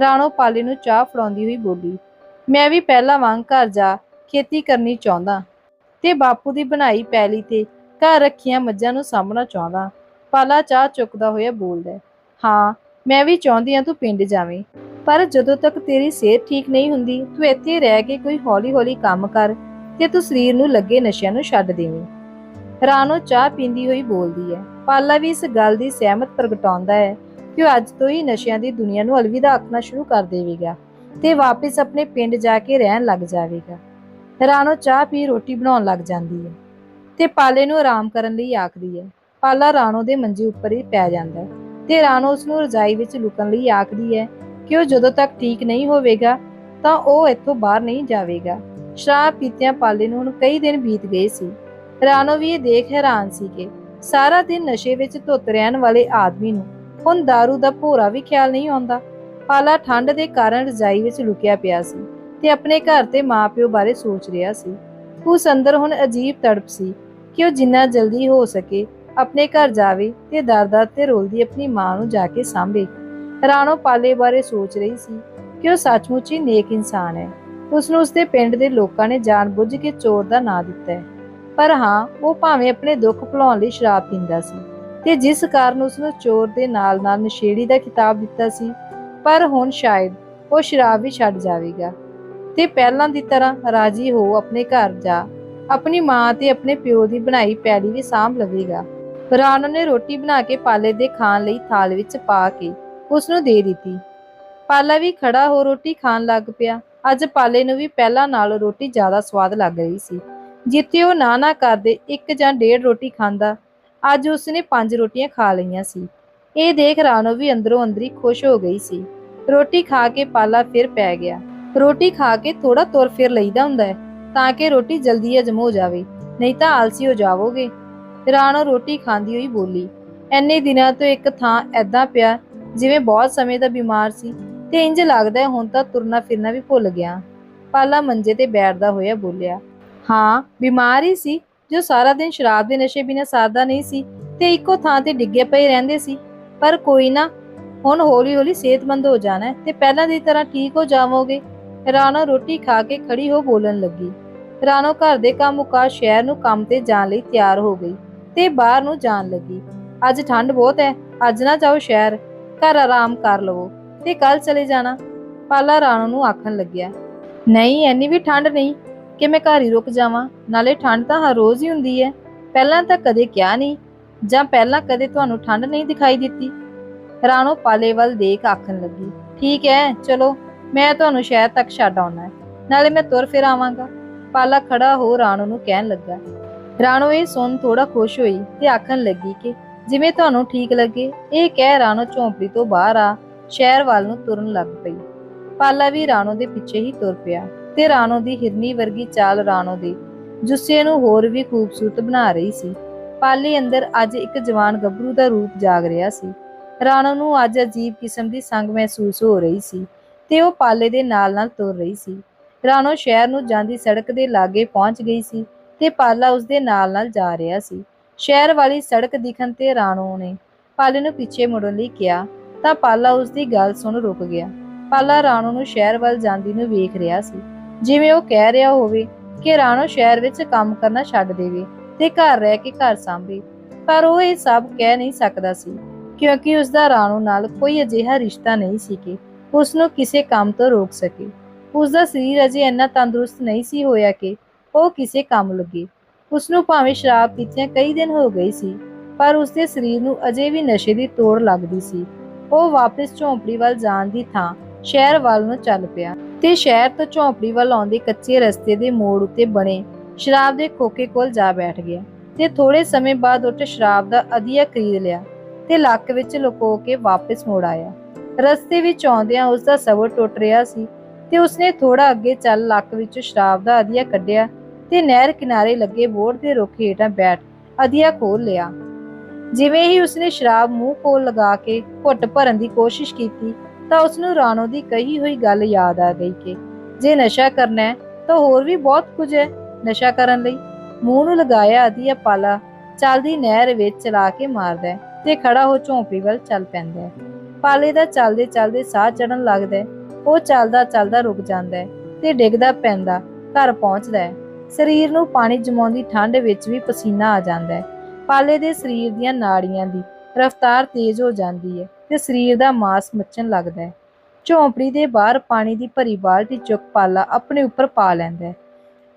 ਰਾਣੋ ਪਾਲੇ ਨੂੰ ਚਾਹ ਫੜਾਉਂਦੀ ਹੋਈ ਬੋਲੀ, ਮੈਂ ਵੀ ਪਹਿਲਾਂ ਵਾਂਗ ਘਰ ਜਾ, ਖੇਤੀ ਕਰਨੀ ਚਾਹੁੰਦਾ ਤੇ ਬਾਪੂ ਦੀ ਬਣਾਈ ਪੈਲੀ ਤੇ ਘਰ ਰੱਖੀਆਂ ਮੱਝਾਂ ਨੂੰ ਸਾਂਭਣਾ ਚਾਹੁੰਦਾ। ਪਾਲਾ ਚਾਹ ਚੁੱਕਦਾ ਹੋਇਆ ਬੋਲਦਾ ਹਾਂ ਮੈਂ ਵੀ ਚਾਹੁੰਦੀ ਹਾਂ ਤੂੰ ਪਿੰਡ ਜਾਵੇਂ, ਪਰ ਜਦੋਂ ਤੱਕ ਤੇਰੀ ਸਿਹਤ ਠੀਕ ਨਹੀਂ ਹੁੰਦੀ, ਤੂੰ ਇੱਥੇ ਰਹਿ ਕੇ ਕੋਈ ਹੌਲੀ-ਹੌਲੀ ਕੰਮ ਕਰ ਤੇ ਤੂੰ ਸਰੀਰ ਨੂੰ ਲੱਗੇ ਨਸ਼ਿਆਂ ਨੂੰ ਛੱਡ ਦੇਵੇਂ। ਰਾਣੋ ਚਾਹ ਪੀਂਦੀ ਹੋਈ ਬੋਲਦੀ ਹੈ, ਪਾਲਾ ਵੀ ਇਸ ਗੱਲ ਦੀ ਸਹਿਮਤ ਪ੍ਰਗਟਾਉਂਦਾ ਹੈ ਕਿ ਉਹ ਅੱਜ ਤੋਂ ਹੀ ਨਸ਼ਿਆਂ ਦੀ ਦੁਨੀਆ ਨੂੰ ਅਲਵਿਦਾ ਆਖਣਾ ਸ਼ੁਰੂ ਕਰ ਦੇਵੇਗਾ ਤੇ ਵਾਪਸ ਆਪਣੇ ਪਿੰਡ ਜਾ ਕੇ ਰਹਿਣ ਲੱਗ ਜਾਵੇਗਾ। ਰਾਣੋ ਚਾਹ ਪੀ ਰੋਟੀ ਬਣਾਉਣ ਲੱਗ ਜਾਂਦੀ ਹੈ ਤੇ ਪਾਲੇ ਨੂੰ ਆਰਾਮ ਕਰਨ ਲਈ ਆਖਦੀ ਹੈ ਪਾਲਾ ਰਾਣੋ ਦੇ ਮੰਜੇ ਉੱਪਰ ਹੀ ਪੈ ਜਾਂਦਾ ਤੇ ਰਾਣੋ ਉਸ ਨੂੰ ਰਜਾਈ ਵਿੱਚ ਲੁਕਣ ਲਈ ਆਖਦੀ ਹੈ ਕਿ ਉਹ ਜਦੋਂ ਤੱਕ ਠੀਕ ਨਹੀਂ ਹੋਵੇਗਾ ਤਾਂ ਉਹ ਇੱਥੋਂ ਬਾਹਰ ਨਹੀਂ ਜਾਵੇਗਾ। ਸ਼ਰਾਬ ਪੀਤਿਆਂ ਪਾਲੇ ਨੂੰ ਹੁਣ ਕਈ ਦਿਨ ਬੀਤ ਗਏ ਸੀ। ਰਾਣੋ ਵੀ ਇਹ ਦੇਖ ਹੈਰਾਨ ਸੀ ਕਿ ਸਾਰਾ ਦਿਨ ਨਸ਼ੇ ਵਿੱਚ ਧੁੱਤ ਰਹਿਣ ਵਾਲੇ ਆਦਮੀ ਨੂੰ ਹੁਣ दारू ਦਾ ਭੋਰਾ ਵੀ ਖਿਆਲ ਨਹੀਂ ਆਉਂਦਾ। ਪਾਲਾ ਠੰਡ ਦੇ ਕਾਰਨ ਰਜਾਈ ਵਿੱਚ ਲੁਕਿਆ ਪਿਆ ਸੀ ਤੇ ਆਪਣੇ ਘਰ ਤੇ ਮਾਪਿਓ ਬਾਰੇ ਸੋਚ ਰਿਹਾ ਸੀ। ਉਸ ਅੰਦਰ ਹੁਣ ਅਜੀਬ ਤੜਪ ਸੀ ਕਿ ਉਹ ਜਿੰਨਾ ਜਲਦੀ ਹੋ ਸਕੇ ਆਪਣੇ ਘਰ ਜਾਵੇ ਤੇ ਦਰ-ਦਰ ਤੇ ਰੋਲਦੀ ਆਪਣੀ ਮਾਂ ਨੂੰ ਜਾ ਕੇ ਸਾਂਭੇ। ਰਾਣੋ ਪਾਲੇ ਬਾਰੇ ਸੋਚ ਰਹੀ ਸੀ ਕਿ ਉਹ ਸੱਚਮੁੱਚ ਹੀ ਨੇਕ ਇਨਸਾਨ ਹੈ। ਉਸ ਨੂੰ ਉਸਦੇ ਪਿੰਡ ਦੇ ਲੋਕਾਂ ਨੇ ਜਾਣਬੁੱਝ ਕੇ ਚੋਰ ਦਾ ਨਾਂ ਦਿੱਤਾ ਹੈ। ਪਰ ਹਾਂ, ਉਹ ਭਾਵੇਂ ਆਪਣੇ ਦੁੱਖ ਭੁਲਾਉਣ ਲਈ ਸ਼ਰਾਬ ਪੀਂਦਾ ਸੀ ਤੇ ਜਿਸ ਕਾਰਨ ਉਸ ਨੂੰ ਚੋਰ ਦੇ ਨਾਲ-ਨਾਲ ਨਸ਼ੇੜੀ ਦਾ ਖਿਤਾਬ ਦਿੱਤਾ ਸੀ, ਪਰ ਹੁਣ ਸ਼ਾਇਦ ਉਹ ਸ਼ਰਾਬ ਵੀ ਛੱਡ ਜਾਵੇਗਾ। ਤੇ ਪਹਿਲਾਂ ਦੀ ਤਰ੍ਹਾਂ ਰਾਜੀ ਹੋ ਆਪਣੇ ਘਰ ਜਾ, ਆਪਣੀ ਮਾਂ ਤੇ ਆਪਣੇ ਪਿਓ ਦੀ ਬਣਾਈ ਪੈੜੀ ਵੀ ਸਾਂਭ ਲਵੇਗਾ। ਰਾਣੋ ਨੇ ਰੋਟੀ ਬਣਾ ਕੇ ਪਾਲੇ ਦੇ ਖਾਣ ਲਈ ਥਾਲ ਵਿੱਚ ਪਾ ਕੇ ਉਸ ਨੂੰ ਦੇ ਦਿੱਤੀ। ਪਾਲਾ ਵੀ ਖੜਾ ਹੋ ਰੋਟੀ ਖਾਣ ਲੱਗ ਪਿਆ। ਅੱਜ ਪਾਲੇ ਨੂੰ ਵੀ ਪਹਿਲਾਂ ਨਾਲੋਂ ਰੋਟੀ ਜ਼ਿਆਦਾ ਸਵਾਦ ਲੱਗ ਰਹੀ ਸੀ। ਜਿੱਥੇ ਉਹ ਨਾ ਨਾ ਕਰਦੇ ਇੱਕ ਜਾਂ ਡੇਢ ਰੋਟੀ ਖਾਂਦਾ, ਅੱਜ ਉਸਨੇ ਪੰਜ ਰੋਟੀਆਂ ਖਾ ਲਈਆਂ ਸੀ। ਇਹ ਦੇਖ ਰਾਣੋ ਵੀ ਅੰਦਰੋਂ ਅੰਦਰੀ ਖੁਸ਼ ਹੋ ਗਈ ਸੀ। ਰੋਟੀ ਖਾ ਕੇ ਪਾਲਾ ਫਿਰ ਪੈ ਗਿਆ। ਰੋਟੀ ਖਾ ਕੇ ਥੋੜਾ ਤੁਰ ਫਿਰ ਲਈਦਾ ਹੁੰਦਾ ਹੈ, ਤਾਂ ਕਿ ਰੋਟੀ ਜਲਦੀ ਹਜਮ ਹੋ ਜਾਵੇ, ਨਹੀਂ ਤਾਂ ਆਲਸੀ ਹੋ ਜਾਵੋਗੇ। ਰਾਣੋ ਰੋਟੀ ਖਾਂਦੀ ਹੋਈ ਬੋਲੀ, ਐਨੇ ਦਿਨਾਂ ਤੋਂ ਇੱਕ ਥਾਂ ਐਦਾਂ ਪਿਆ, ਜਿਵੇਂ ਬਹੁਤ ਸਮੇਂ ਦਾ ਬਿਮਾਰ ਸੀ, ਤੇ ਇੰਜ ਲੱਗਦਾ ਹੈ ਹੁਣ ਤਾਂ ਤੁਰਨਾ ਫਿਰਨਾ ਵੀ ਭੁੱਲ ਗਿਆ। ਪਾਲਾ ਮੰਜੇ ਤੇ ਬੈਠਦਾ ਹੋਇਆ ਬੋਲਿਆ, ਹਾਂ, ਬਿਮਾਰ ਹੀ ਸੀ, ਜੋ ਸਾਰਾ ਦਿਨ ਸ਼ਰਾਬ ਦੇ ਨਸ਼ੇ ਬਿਨਾਂ ਸਰਦਾ ਨਹੀਂ ਸੀ, ਤੇ ਇੱਕੋ ਥਾਂ ਤੇ ਡਿੱਗੇ ਪਏ ਰਹਿੰਦੇ ਸੀ। ਪਰ ਕੋਈ ਨਾ, ਹੁਣ ਹੌਲੀ-ਹੌਲੀ ਸਿਹਤਮੰਦ ਹੋ ਜਾਣਾ ਤੇ ਪਹਿਲਾਂ ਦੀ ਤਰ੍ਹਾਂ ਠੀਕ ਹੋ ਜਾਵੋਗੇ। ਰਾਣੋ ਰੋਟੀ ਖਾ ਕੇ ਖੜੀ ਹੋ ਬੋਲਣ ਲੱਗੀ। ਰਾਣੋ ਘਰ ਦੇ ਕੰਮ ਮੁਕਾ ਸ਼ਹਿਰ ਨੂੰ ਕੰਮ ਤੇ ਜਾਣ ਲਈ ਤਿਆਰ ਹੋ ਗਈ। ਤੇ ਬਾਹਰ ਨੂੰ ਜਾਣ ਲੱਗੀ। ਅੱਜ ਠੰਡ ਬਹੁਤ ਹੈ ਅੱਜ ਨਾ ਜਾਓ ਸ਼ਹਿਰ। ਘਰ ਆਰਾਮ ਕਰ ਲਵੋ ਤੇ ਕੱਲ ਚਲੇ ਜਾਣਾ। ਪਾਲਾ ਰਾਣੋ ਨੂੰ ਆਖਣ ਲੱਗਿਆ, ਨਹੀਂ, ਐਨੀ ਵੀ ਠੰਡ ਨਹੀਂ ਕਿ ਮੈਂ ਘਰ ਹੀ ਰੁਕ ਜਾਵਾਂ। ਨਾਲੇ ਠੰਡ ਤਾਂ ਹਰ ਰੋਜ਼ ਹੀ ਹੁੰਦੀ ਹੈ ਪਹਿਲਾਂ ਤਾਂ ਕਦੇ ਕਿਹਾ ਨਹੀਂ ਜਾਂ ਪਹਿਲਾਂ ਕਦੇ ਤੁਹਾਨੂੰ ਠੰਡ ਨਹੀਂ ਦਿਖਾਈ ਦਿੱਤੀ? ਰਾਣੋ ਪਾਲੇ ਵੱਲ ਦੇਖ ਆਖਣ ਲੱਗੀ, ਠੀਕ ਹੈ ਚਲੋ, ਮੈਂ ਤੁਹਾਨੂੰ ਸ਼ਹਿਰ ਤੱਕ ਛੱਡ ਆਉਣਾ ਨਾਲੇ ਮੈਂ ਤੁਰ ਫਿਰ ਆਵਾਂਗਾ। ਪਾਲਾ ਖੜਾ ਹੋ ਰਾਣੋ ਨੂੰ ਕਹਿਣ ਲੱਗਾ ਰਾਣੋ ਇਹ ਸੁਣ ਥੋੜਾ ਖੁਸ਼ ਹੋਈ ਤੇ ਆਖਣ ਲੱਗੀ ਕਿ ਜਿਵੇਂ ਤੁਹਾਨੂੰ ਠੀਕ ਲੱਗੇ, ਇਹ ਕਹਿ ਰਾਣੋ ਝੌਂਪੜੀ ਤੋਂ ਬਾਹਰ ਆ, ਸ਼ਹਿਰ ਵੱਲ ਨੂੰ ਤੁਰਨ ਲੱਗ ਪਈ। ਪਾਲਾ ਵੀ ਰਾਣੋ ਦੇ ਪਿੱਛੇ ਹੀ ਤੁਰ ਪਿਆ ਤੇ ਰਾਣੋ ਦੀ ਹਿਰਨੀ ਵਰਗੀ ਚਾਲ ਰਾਣੋ ਦੇ ਜੁੱਸੇ ਨੂੰ ਹੋਰ ਵੀ ਖੂਬਸੂਰਤ ਬਣਾ ਰਹੀ ਸੀ। ਪਾਲੇ ਅੰਦਰ ਅੱਜ ਇੱਕ ਜਵਾਨ ਗੱਭਰੂ ਦਾ ਰੂਪ ਜਾਗ ਰਿਹਾ ਸੀ। ਰਾਣੋ ਨੂੰ ਅੱਜ ਅਜੀਬ ਕਿਸਮ ਦੀ ਸੰਗ ਮਹਿਸੂਸ ਹੋ ਰਹੀ ਸੀ ਤੇ ਉਹ ਪਾਲੇ ਦੇ ਨਾਲ-ਨਾਲ ਤੁਰ ਰਹੀ ਸੀ। ਰਾਣੋ ਸ਼ਹਿਰ ਨੂੰ ਜਾਂਦੀ ਸੜਕ ਦੇ ਲਾਗੇ ਪਹੁੰਚ ਗਈ ਸੀ ਤੇ ਪਾਲਾ ਉਸਦੇ ਨਾਲ-ਨਾਲ ਜਾ ਰਿਹਾ ਸੀ। ਸ਼ਹਿਰ ਵਾਲੀ ਸੜਕ ਦਿਖਣ ਤੇ ਰਾਣੋ ਨੇ ਪਾਲੇ ਨੂੰ ਪਿੱਛੇ ਮੁੜਨ ਲਈ ਕਿਹਾ, ਤਾਂ ਪਾਲਾ ਉਸ ਗੱਲ ਸੁਣ ਰੁਕ ਗਿਆ। ਪਾਲਾ ਰਾਣੋ ਨੂੰ ਸ਼ਹਿਰ ਵੱਲ ਜਾਂਦੀ ਨੂੰ ਵੇਖ ਰਿਹਾ ਸੀ। ਜਿਵੇਂ ਉਹ ਕਹਿ ਰਿਹਾ ਹੋਵੇ ਕਿ ਰਾਣੋ ਸ਼ਹਿਰ ਵਿੱਚ ਕੰਮ ਕਰਨਾ ਛੱਡ ਦੇਵੇ ਤੇ ਘਰ ਰਹਿ ਕੇ ਘਰ ਸੰਭੇ, ਪਰ ਉਹ ਇਹ ਸਭ ਕਹਿ ਨਹੀਂ ਸਕਦਾ ਸੀ, ਕਿਉਂਕਿ ਉਸ ਦਾ ਰਾਣੋ ਨਾਲ ਕੋਈ ਅਜਿਹਾ ਰਿਸ਼ਤਾ ਨਹੀਂ ਸੀ ਕਿ ਉਸ ਨੂੰ ਕਿਸੇ ਕੰਮ ਤੋਂ ਰੋਕ ਸਕੇ। ਉਸ ਦਾ ਸਰੀਰ ਅਜੇ ਇੰਨਾ ਤੰਦਰੁਸਤ ਨਹੀਂ ਸੀ ਹੋਇਆ ਕਿ ਉਹ ਕਿਸੇ ਕੰਮ ਲੱਗੇ। ਉਸ ਨੂੰ ਭਾਵੇਂ ਸ਼ਰਾਬ ਪੀਤਿਆਂ ਕਈ ਦਿਨ ਹੋ ਗਏ ਸੀ, ਪਰ ਉਸ ਦੇ ਸਰੀਰ ਨੂੰ ਅਜੇ ਵੀ ਨਸ਼ੇ ਦੀ ਤੋੜ ਲੱਗਦੀ ਸੀ। ਉਹ ਵਾਪਸ ਝੌਂਪੜੀ ਵੱਲ ਜਾਣ ਦੀ ਥਾਂ ਸ਼ਹਿਰ ਵੱਲ ਨੂੰ ਚੱਲ ਪਿਆ ਤੇ ਸ਼ਹਿਰ ਤੋਂ ਝੌਂਪੜੀ ਵੱਲ ਆਉਂਦੇ ਕੱਚੇ ਰਸਤੇ ਦੇ ਮੋੜ ਉੱਤੇ ਬਣੇ ਸ਼ਰਾਬ ਦੇ ਖੋਕੇ ਕੋਲ ਜਾ ਬੈਠ ਗਿਆ ਤੇ ਥੋੜੇ ਸਮੇਂ ਬਾਅਦ ਉੱਟ ਸ਼ਰਾਬ ਦਾ ਅਧੀਆ ਖਰੀਦ ਲਿਆ ਤੇ ਲੱਕ ਵਿੱਚ ਲੁਕੋ ਕੇ ਵਾਪਸ ਮੁੜ ਆਇਆ। ਰਸਤੇ ਵਿੱਚ ਆਉਂਦਿਆਂ ਉਸ ਦਾ ਸਬਰ ਟੁੱਟ ਰਿਹਾ ਸੀ ਤੇ ਉਸਨੇ ਥੋੜਾ ਅੱਗੇ ਚੱਲ ਲੱਕ ਵਿੱਚੋਂ ਸ਼ਰਾਬ ਦਾ ਅਧੀਆ ਕੱਢਿਆ ਤੇ ਨਹਿਰ ਕਿਨਾਰੇ ਲੱਗੇ ਬੋਰਡ ਦੇ ਰੁੱਖ ਹੇਠਾਂ ਬੈਠ ਅਧੀਆ ਖੋਲ ਲਿਆ। ਜਿਵੇਂ ਹੀ ਉਸਨੇ ਸ਼ਰਾਬ ਮੂੰਹ ਕੋਲ ਲਗਾ ਕੇ ਘੁੱਟ ਭਰਨ ਦੀ ਕੋਸ਼ਿਸ਼ ਕੀਤੀ, ਤਾਂ ਉਸਨੂੰ ਰਾਣੋ ਦੀ ਕਹੀ ਹੋਈ ਗੱਲ ਯਾਦ ਆ ਗਈ ਕਿ ਜੇ ਨਸ਼ਾ ਕਰਨਾ ਹੈ, ਤਾਂ ਹੋਰ ਵੀ ਬਹੁਤ ਕੁਝ ਹੈ ਨਸ਼ਾ ਕਰਨ ਲਈ। ਮੂੰਹ ਨੂੰ ਲਗਾਇਆ ਅਧੀਆ ਪਾਲਾ ਚੱਲਦੀ ਨਹਿਰ ਵਿੱਚ ਚਲਾ ਕੇ ਮਾਰਦਾ ਹੈ ਤੇ ਖੜਾ ਹੋ ਝੌਂਪੜੀ ਵੱਲ ਚੱਲ ਪੈਂਦਾ ਹੈ। ਪਾਲੇ ਦਾ ਚੱਲਦੇ ਚੱਲਦੇ ਸਾਹ ਚੜਨ ਲੱਗਦਾ ਉਹ ਚੱਲਦਾ ਚੱਲਦਾ ਰੁਕ ਜਾਂਦਾ ਹੈ ਤੇ ਡਿੱਗਦਾ ਪੈਂਦਾ ਘਰ ਪਹੁੰਚਦਾ ਹੈ। ਸਰੀਰ ਨੂੰ ਪਾਣੀ ਜਮਾਉਂਦੀ ਠੰਡ ਵਿੱਚ ਵੀ ਪਸੀਨਾ ਆ ਜਾਂਦਾ ਹੈ। ਪਾਲੇ ਦੇ ਸਰੀਰ ਦੀਆਂ ਨਾੜੀਆਂ ਦੀ ਰਫ਼ਤਾਰ ਤੇਜ਼ ਹੋ ਜਾਂਦੀ ਹੈ ਤੇ ਸਰੀਰ ਦਾ ਮਾਸ ਮੱਚਣ ਲੱਗਦਾ ਹੈ। ਝੌਂਪੜੀ ਦੇ ਬਾਹਰ ਪਾਣੀ ਦੀ ਭਰੀ ਬਾਲਟੀ ਚੁੱਕ ਪਾਲਾ ਆਪਣੇ ਉੱਪਰ ਪਾ ਲੈਂਦਾ ਹੈ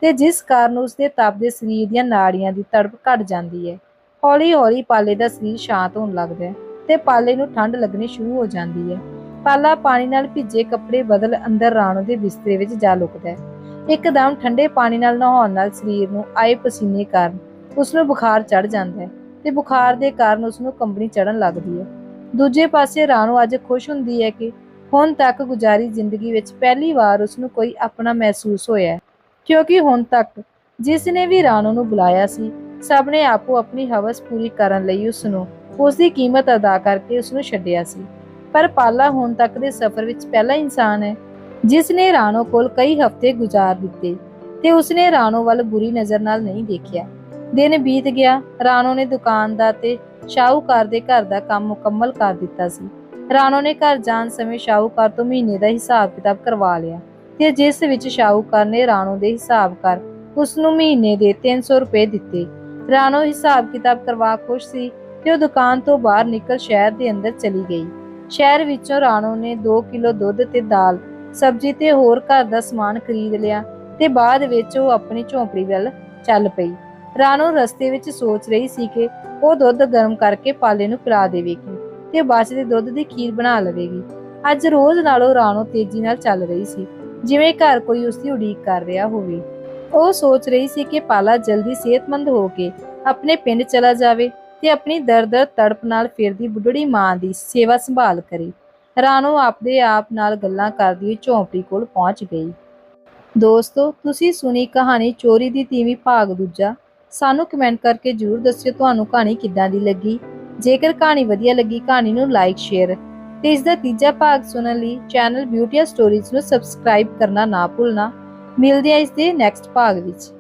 ਤੇ ਜਿਸ ਕਾਰਨ ਉਸ ਦੇ ਤਪਦੇ ਸਰੀਰ ਦੀਆਂ ਨਾੜੀਆਂ ਦੀ ਤੜਪ ਘਟ ਜਾਂਦੀ ਹੈ। ਹੌਲੀ-ਹੌਲੀ ਪਾਲੇ ਦਾ ਸਰੀਰ ਸ਼ਾਂਤ ਹੋਣ ਲੱਗਦਾ ਹੈ ਤੇ ਪਾਲੇ ਨੂੰ ਠੰਡ ਲੱਗਣੀ ਸ਼ੁਰੂ ਹੋ ਜਾਂਦੀ ਹੈ। ਪਾਲਾ ਪਾਣੀ ਨਾਲ ਭਿੱਜੇ ਕੱਪੜੇ ਬਦਲ ਅੰਦਰ ਰਾਣੋ ਦੇ ਬਿਸਤਰੇ ਵਿੱਚ ਜਾ ਲੁਕਦਾ ਹੈ। ਇੱਕਦਮ ਠੰਡੇ ਪਾਣੀ ਨਾਲ ਨਹਾਉਣ ਨਾਲ ਸਰੀਰ ਨੂੰ ਆਏ ਪਸੀਨੇ ਕਾਰਨ ਉਸ ਨੂੰ ਬੁਖਾਰ ਚੜ ਜਾਂਦਾ ਹੈ ਤੇ ਬੁਖਾਰ ਦੇ ਕਾਰਨ ਉਸ ਨੂੰ ਕੰਬਣੀ ਚੜਨ ਲੱਗਦੀ ਹੈ। ਦੂਜੇ ਪਾਸੇ ਰਾਣੋ ਅੱਜ ਖੁਸ਼ ਹੁੰਦੀ ਹੈ ਕਿ ਹੁਣ ਤੱਕ ਗੁਜ਼ਾਰੀ ਜ਼ਿੰਦਗੀ ਵਿੱਚ ਪਹਿਲੀ ਵਾਰ ਉਸ ਨੂੰ ਕੋਈ ਆਪਣਾ ਮਹਿਸੂਸ ਹੋਇਆ ਕਿਉਂਕਿ ਹੁਣ ਤੱਕ ਜਿਸ ਨੇ ਵੀ ਰਾਣੋ ਨੂੰ ਬੁਲਾਇਆ ਸੀ, ਸਭ ਨੇ ਆਪੋ ਆਪਣੀ ਹਵਸ ਪੂਰੀ ਕਰਨ ਲਈ ਉਸ ਨੂੰ ਉਸ ਦੀ ਕੀਮਤ ਅਦਾ ਕਰਕੇ ਉਸ ਨੂੰ ਛੱਡਿਆ ਸੀ। ਪਰ ਪਾਲਾ ਹੁਣ ਤੱਕ ਦੇ ਸਫ਼ਰ ਵਿੱਚ ਪਹਿਲਾ ਇਨਸਾਨ ਹੈ ਜਿਸ ਨੇ ਰਾਣੋ ਕੋਲ ਕਈ ਹਫ਼ਤੇ ਗੁਜ਼ਾਰ ਦਿੱਤੇ ਤੇ ਉਸਨੇ ਰਾਣੋ ਵੱਲ ਬੁਰੀ ਨਜ਼ਰ ਨਾਲ ਨਹੀਂ ਦੇਖਿਆ। ਦਿਨ ਬੀਤ ਗਿਆ, ਰਾਣੋ ਨੇ ਦੁਕਾਨ ਦਾ ਤੇ ਸ਼ਾਹੂਕਾਰ ਦੇ ਘਰ ਦਾ ਕੰਮ ਮੁਕੰਮਲ ਕਰ ਦਿੱਤਾ ਸੀ। ਰਾਣੋ ਨੇ ਘਰ ਜਾਣ ਸਮੇਂ ਸ਼ਾਹੂਕਾਰ ਤੋਂ ਮਹੀਨੇ ਦਾ ਹਿਸਾਬ ਕਿਤਾਬ ਕਰਵਾ ਲਿਆ ਤੇ ਜਿਸ ਵਿੱਚ ਸ਼ਾਹੂਕਾਰ ਨੇ ਰਾਣੋ ਦੇ ਹਿਸਾਬ ਕਰ ਉਸ ਨੂੰ ਮਹੀਨੇ ਦੇ 300 ਰੁਪਏ ਦਿੱਤੇ। ਰਾਣੋ ਹਿਸਾਬ ਕਿਤਾਬ ਕਰਵਾ ਖੁਸ਼ ਸੀ ਤੇ ਉਹ ਦੁਕਾਨ ਤੋਂ ਬਾਹਰ ਨਿਕਲ ਸ਼ਹਿਰ ਦੇ ਅੰਦਰ ਚਲੀ ਗਈ। ਸ਼ਹਿਰ ਵਿੱਚੋਂ ਰਾਣੋ ਨੇ 2 ਕਿਲੋ ਦੁੱਧ ਤੇ ਦਾਲ ਸਬਜ਼ੀ ਤੇ ਹੋਰ ਘਰ ਦਾ ਸਮਾਨ ਖਰੀਦ ਲਿਆ ਤੇ ਬਾਅਦ ਵਿੱਚ ਉਹ ਆਪਣੀ ਝੌਂਪੜੀ ਵੱਲ ਚੱਲ ਪਈ। ਰਾਣੋ ਰਸਤੇ ਵਿੱਚ ਸੋਚ ਰਹੀ ਸੀ ਕਿ ਉਹ ਦੁੱਧ ਗਰਮ ਕਰਕੇ ਪਾਲੇ ਨੂੰ ਪਿਲਾ ਦੇਵੇਗੀ ਤੇ ਬਚਦੇ ਦੁੱਧ ਦੀ ਖੀਰ ਬਣਾ ਲਵੇਗੀ। ਅੱਜ ਰੋਜ਼ ਨਾਲੋਂ ਰਾਣੋ ਤੇਜ਼ੀ ਨਾਲ ਚੱਲ ਰਹੀ ਸੀ, ਜਿਵੇਂ ਘਰ ਕੋਈ ਉਸ ਦੀ ਉਡੀਕ ਕਰ ਰਿਹਾ ਹੋਵੇ। ਉਹ ਸੋਚ ਰਹੀ ਸੀ ਕਿ ਪਾਲਾ ਜਲਦੀ ਸਿਹਤਮੰਦ ਹੋ ਕੇ ਆਪਣੇ ਪਿੰਡ ਚਲਾ ਜਾਵੇ ਤੇ ਆਪਣੀ ਦਰਦ ਤੜਪ ਨਾਲ ਫਿਰਦੀ ਬੁੱਢੜੀ ਮਾਂ ਦੀ ਸੇਵਾ ਸੰਭਾਲ ਕਰੇ। ਰਾਣੋ ਆਪਦੇ ਆਪ ਨਾਲ ਗੱਲਾਂ ਕਰਦੀ ਹੋਈ ਝੌਂਪੜੀ ਕੋਲ ਪਹੁੰਚ ਗਈ। ਦੋਸਤੋ, ਤੁਸੀਂ ਸੁਣੀ ਕਹਾਣੀ ਚੋਰੀ ਦੀ ਤੀਵੀਂ ਭਾਗ ਦੂਜਾ। ਸਾਨੂੰ ਕਮੈਂਟ ਕਰਕੇ ਜਰੂਰ ਦੱਸਿਓ ਤੁਹਾਨੂੰ ਕਹਾਣੀ ਕਿੱਦਾਂ ਦੀ ਲੱਗੀ। ਜੇਕਰ ਕਹਾਣੀ ਵਧੀਆ ਲੱਗੀ, ਕਹਾਣੀ ਨੂੰ ਲਾਈਕ ਸ਼ੇਅਰ ਤੇ ਇਸ ਦਾ ਤੀਜਾ ਭਾਗ ਸੁਣਨ ਲਈ ਚੈਨਲ ਬਿਊਟੀਆ ਸਟੋਰੀਜ਼ ਨੂੰ ਸਬਸਕ੍ਰਾਈਬ ਕਰਨਾ ਨਾ ਭੁੱਲਣਾ। ਮਿਲਦੇ ਹਾਂ ਇਸ ਦੇ ਨੈਕਸਟ ਭਾਗ ਵਿੱਚ।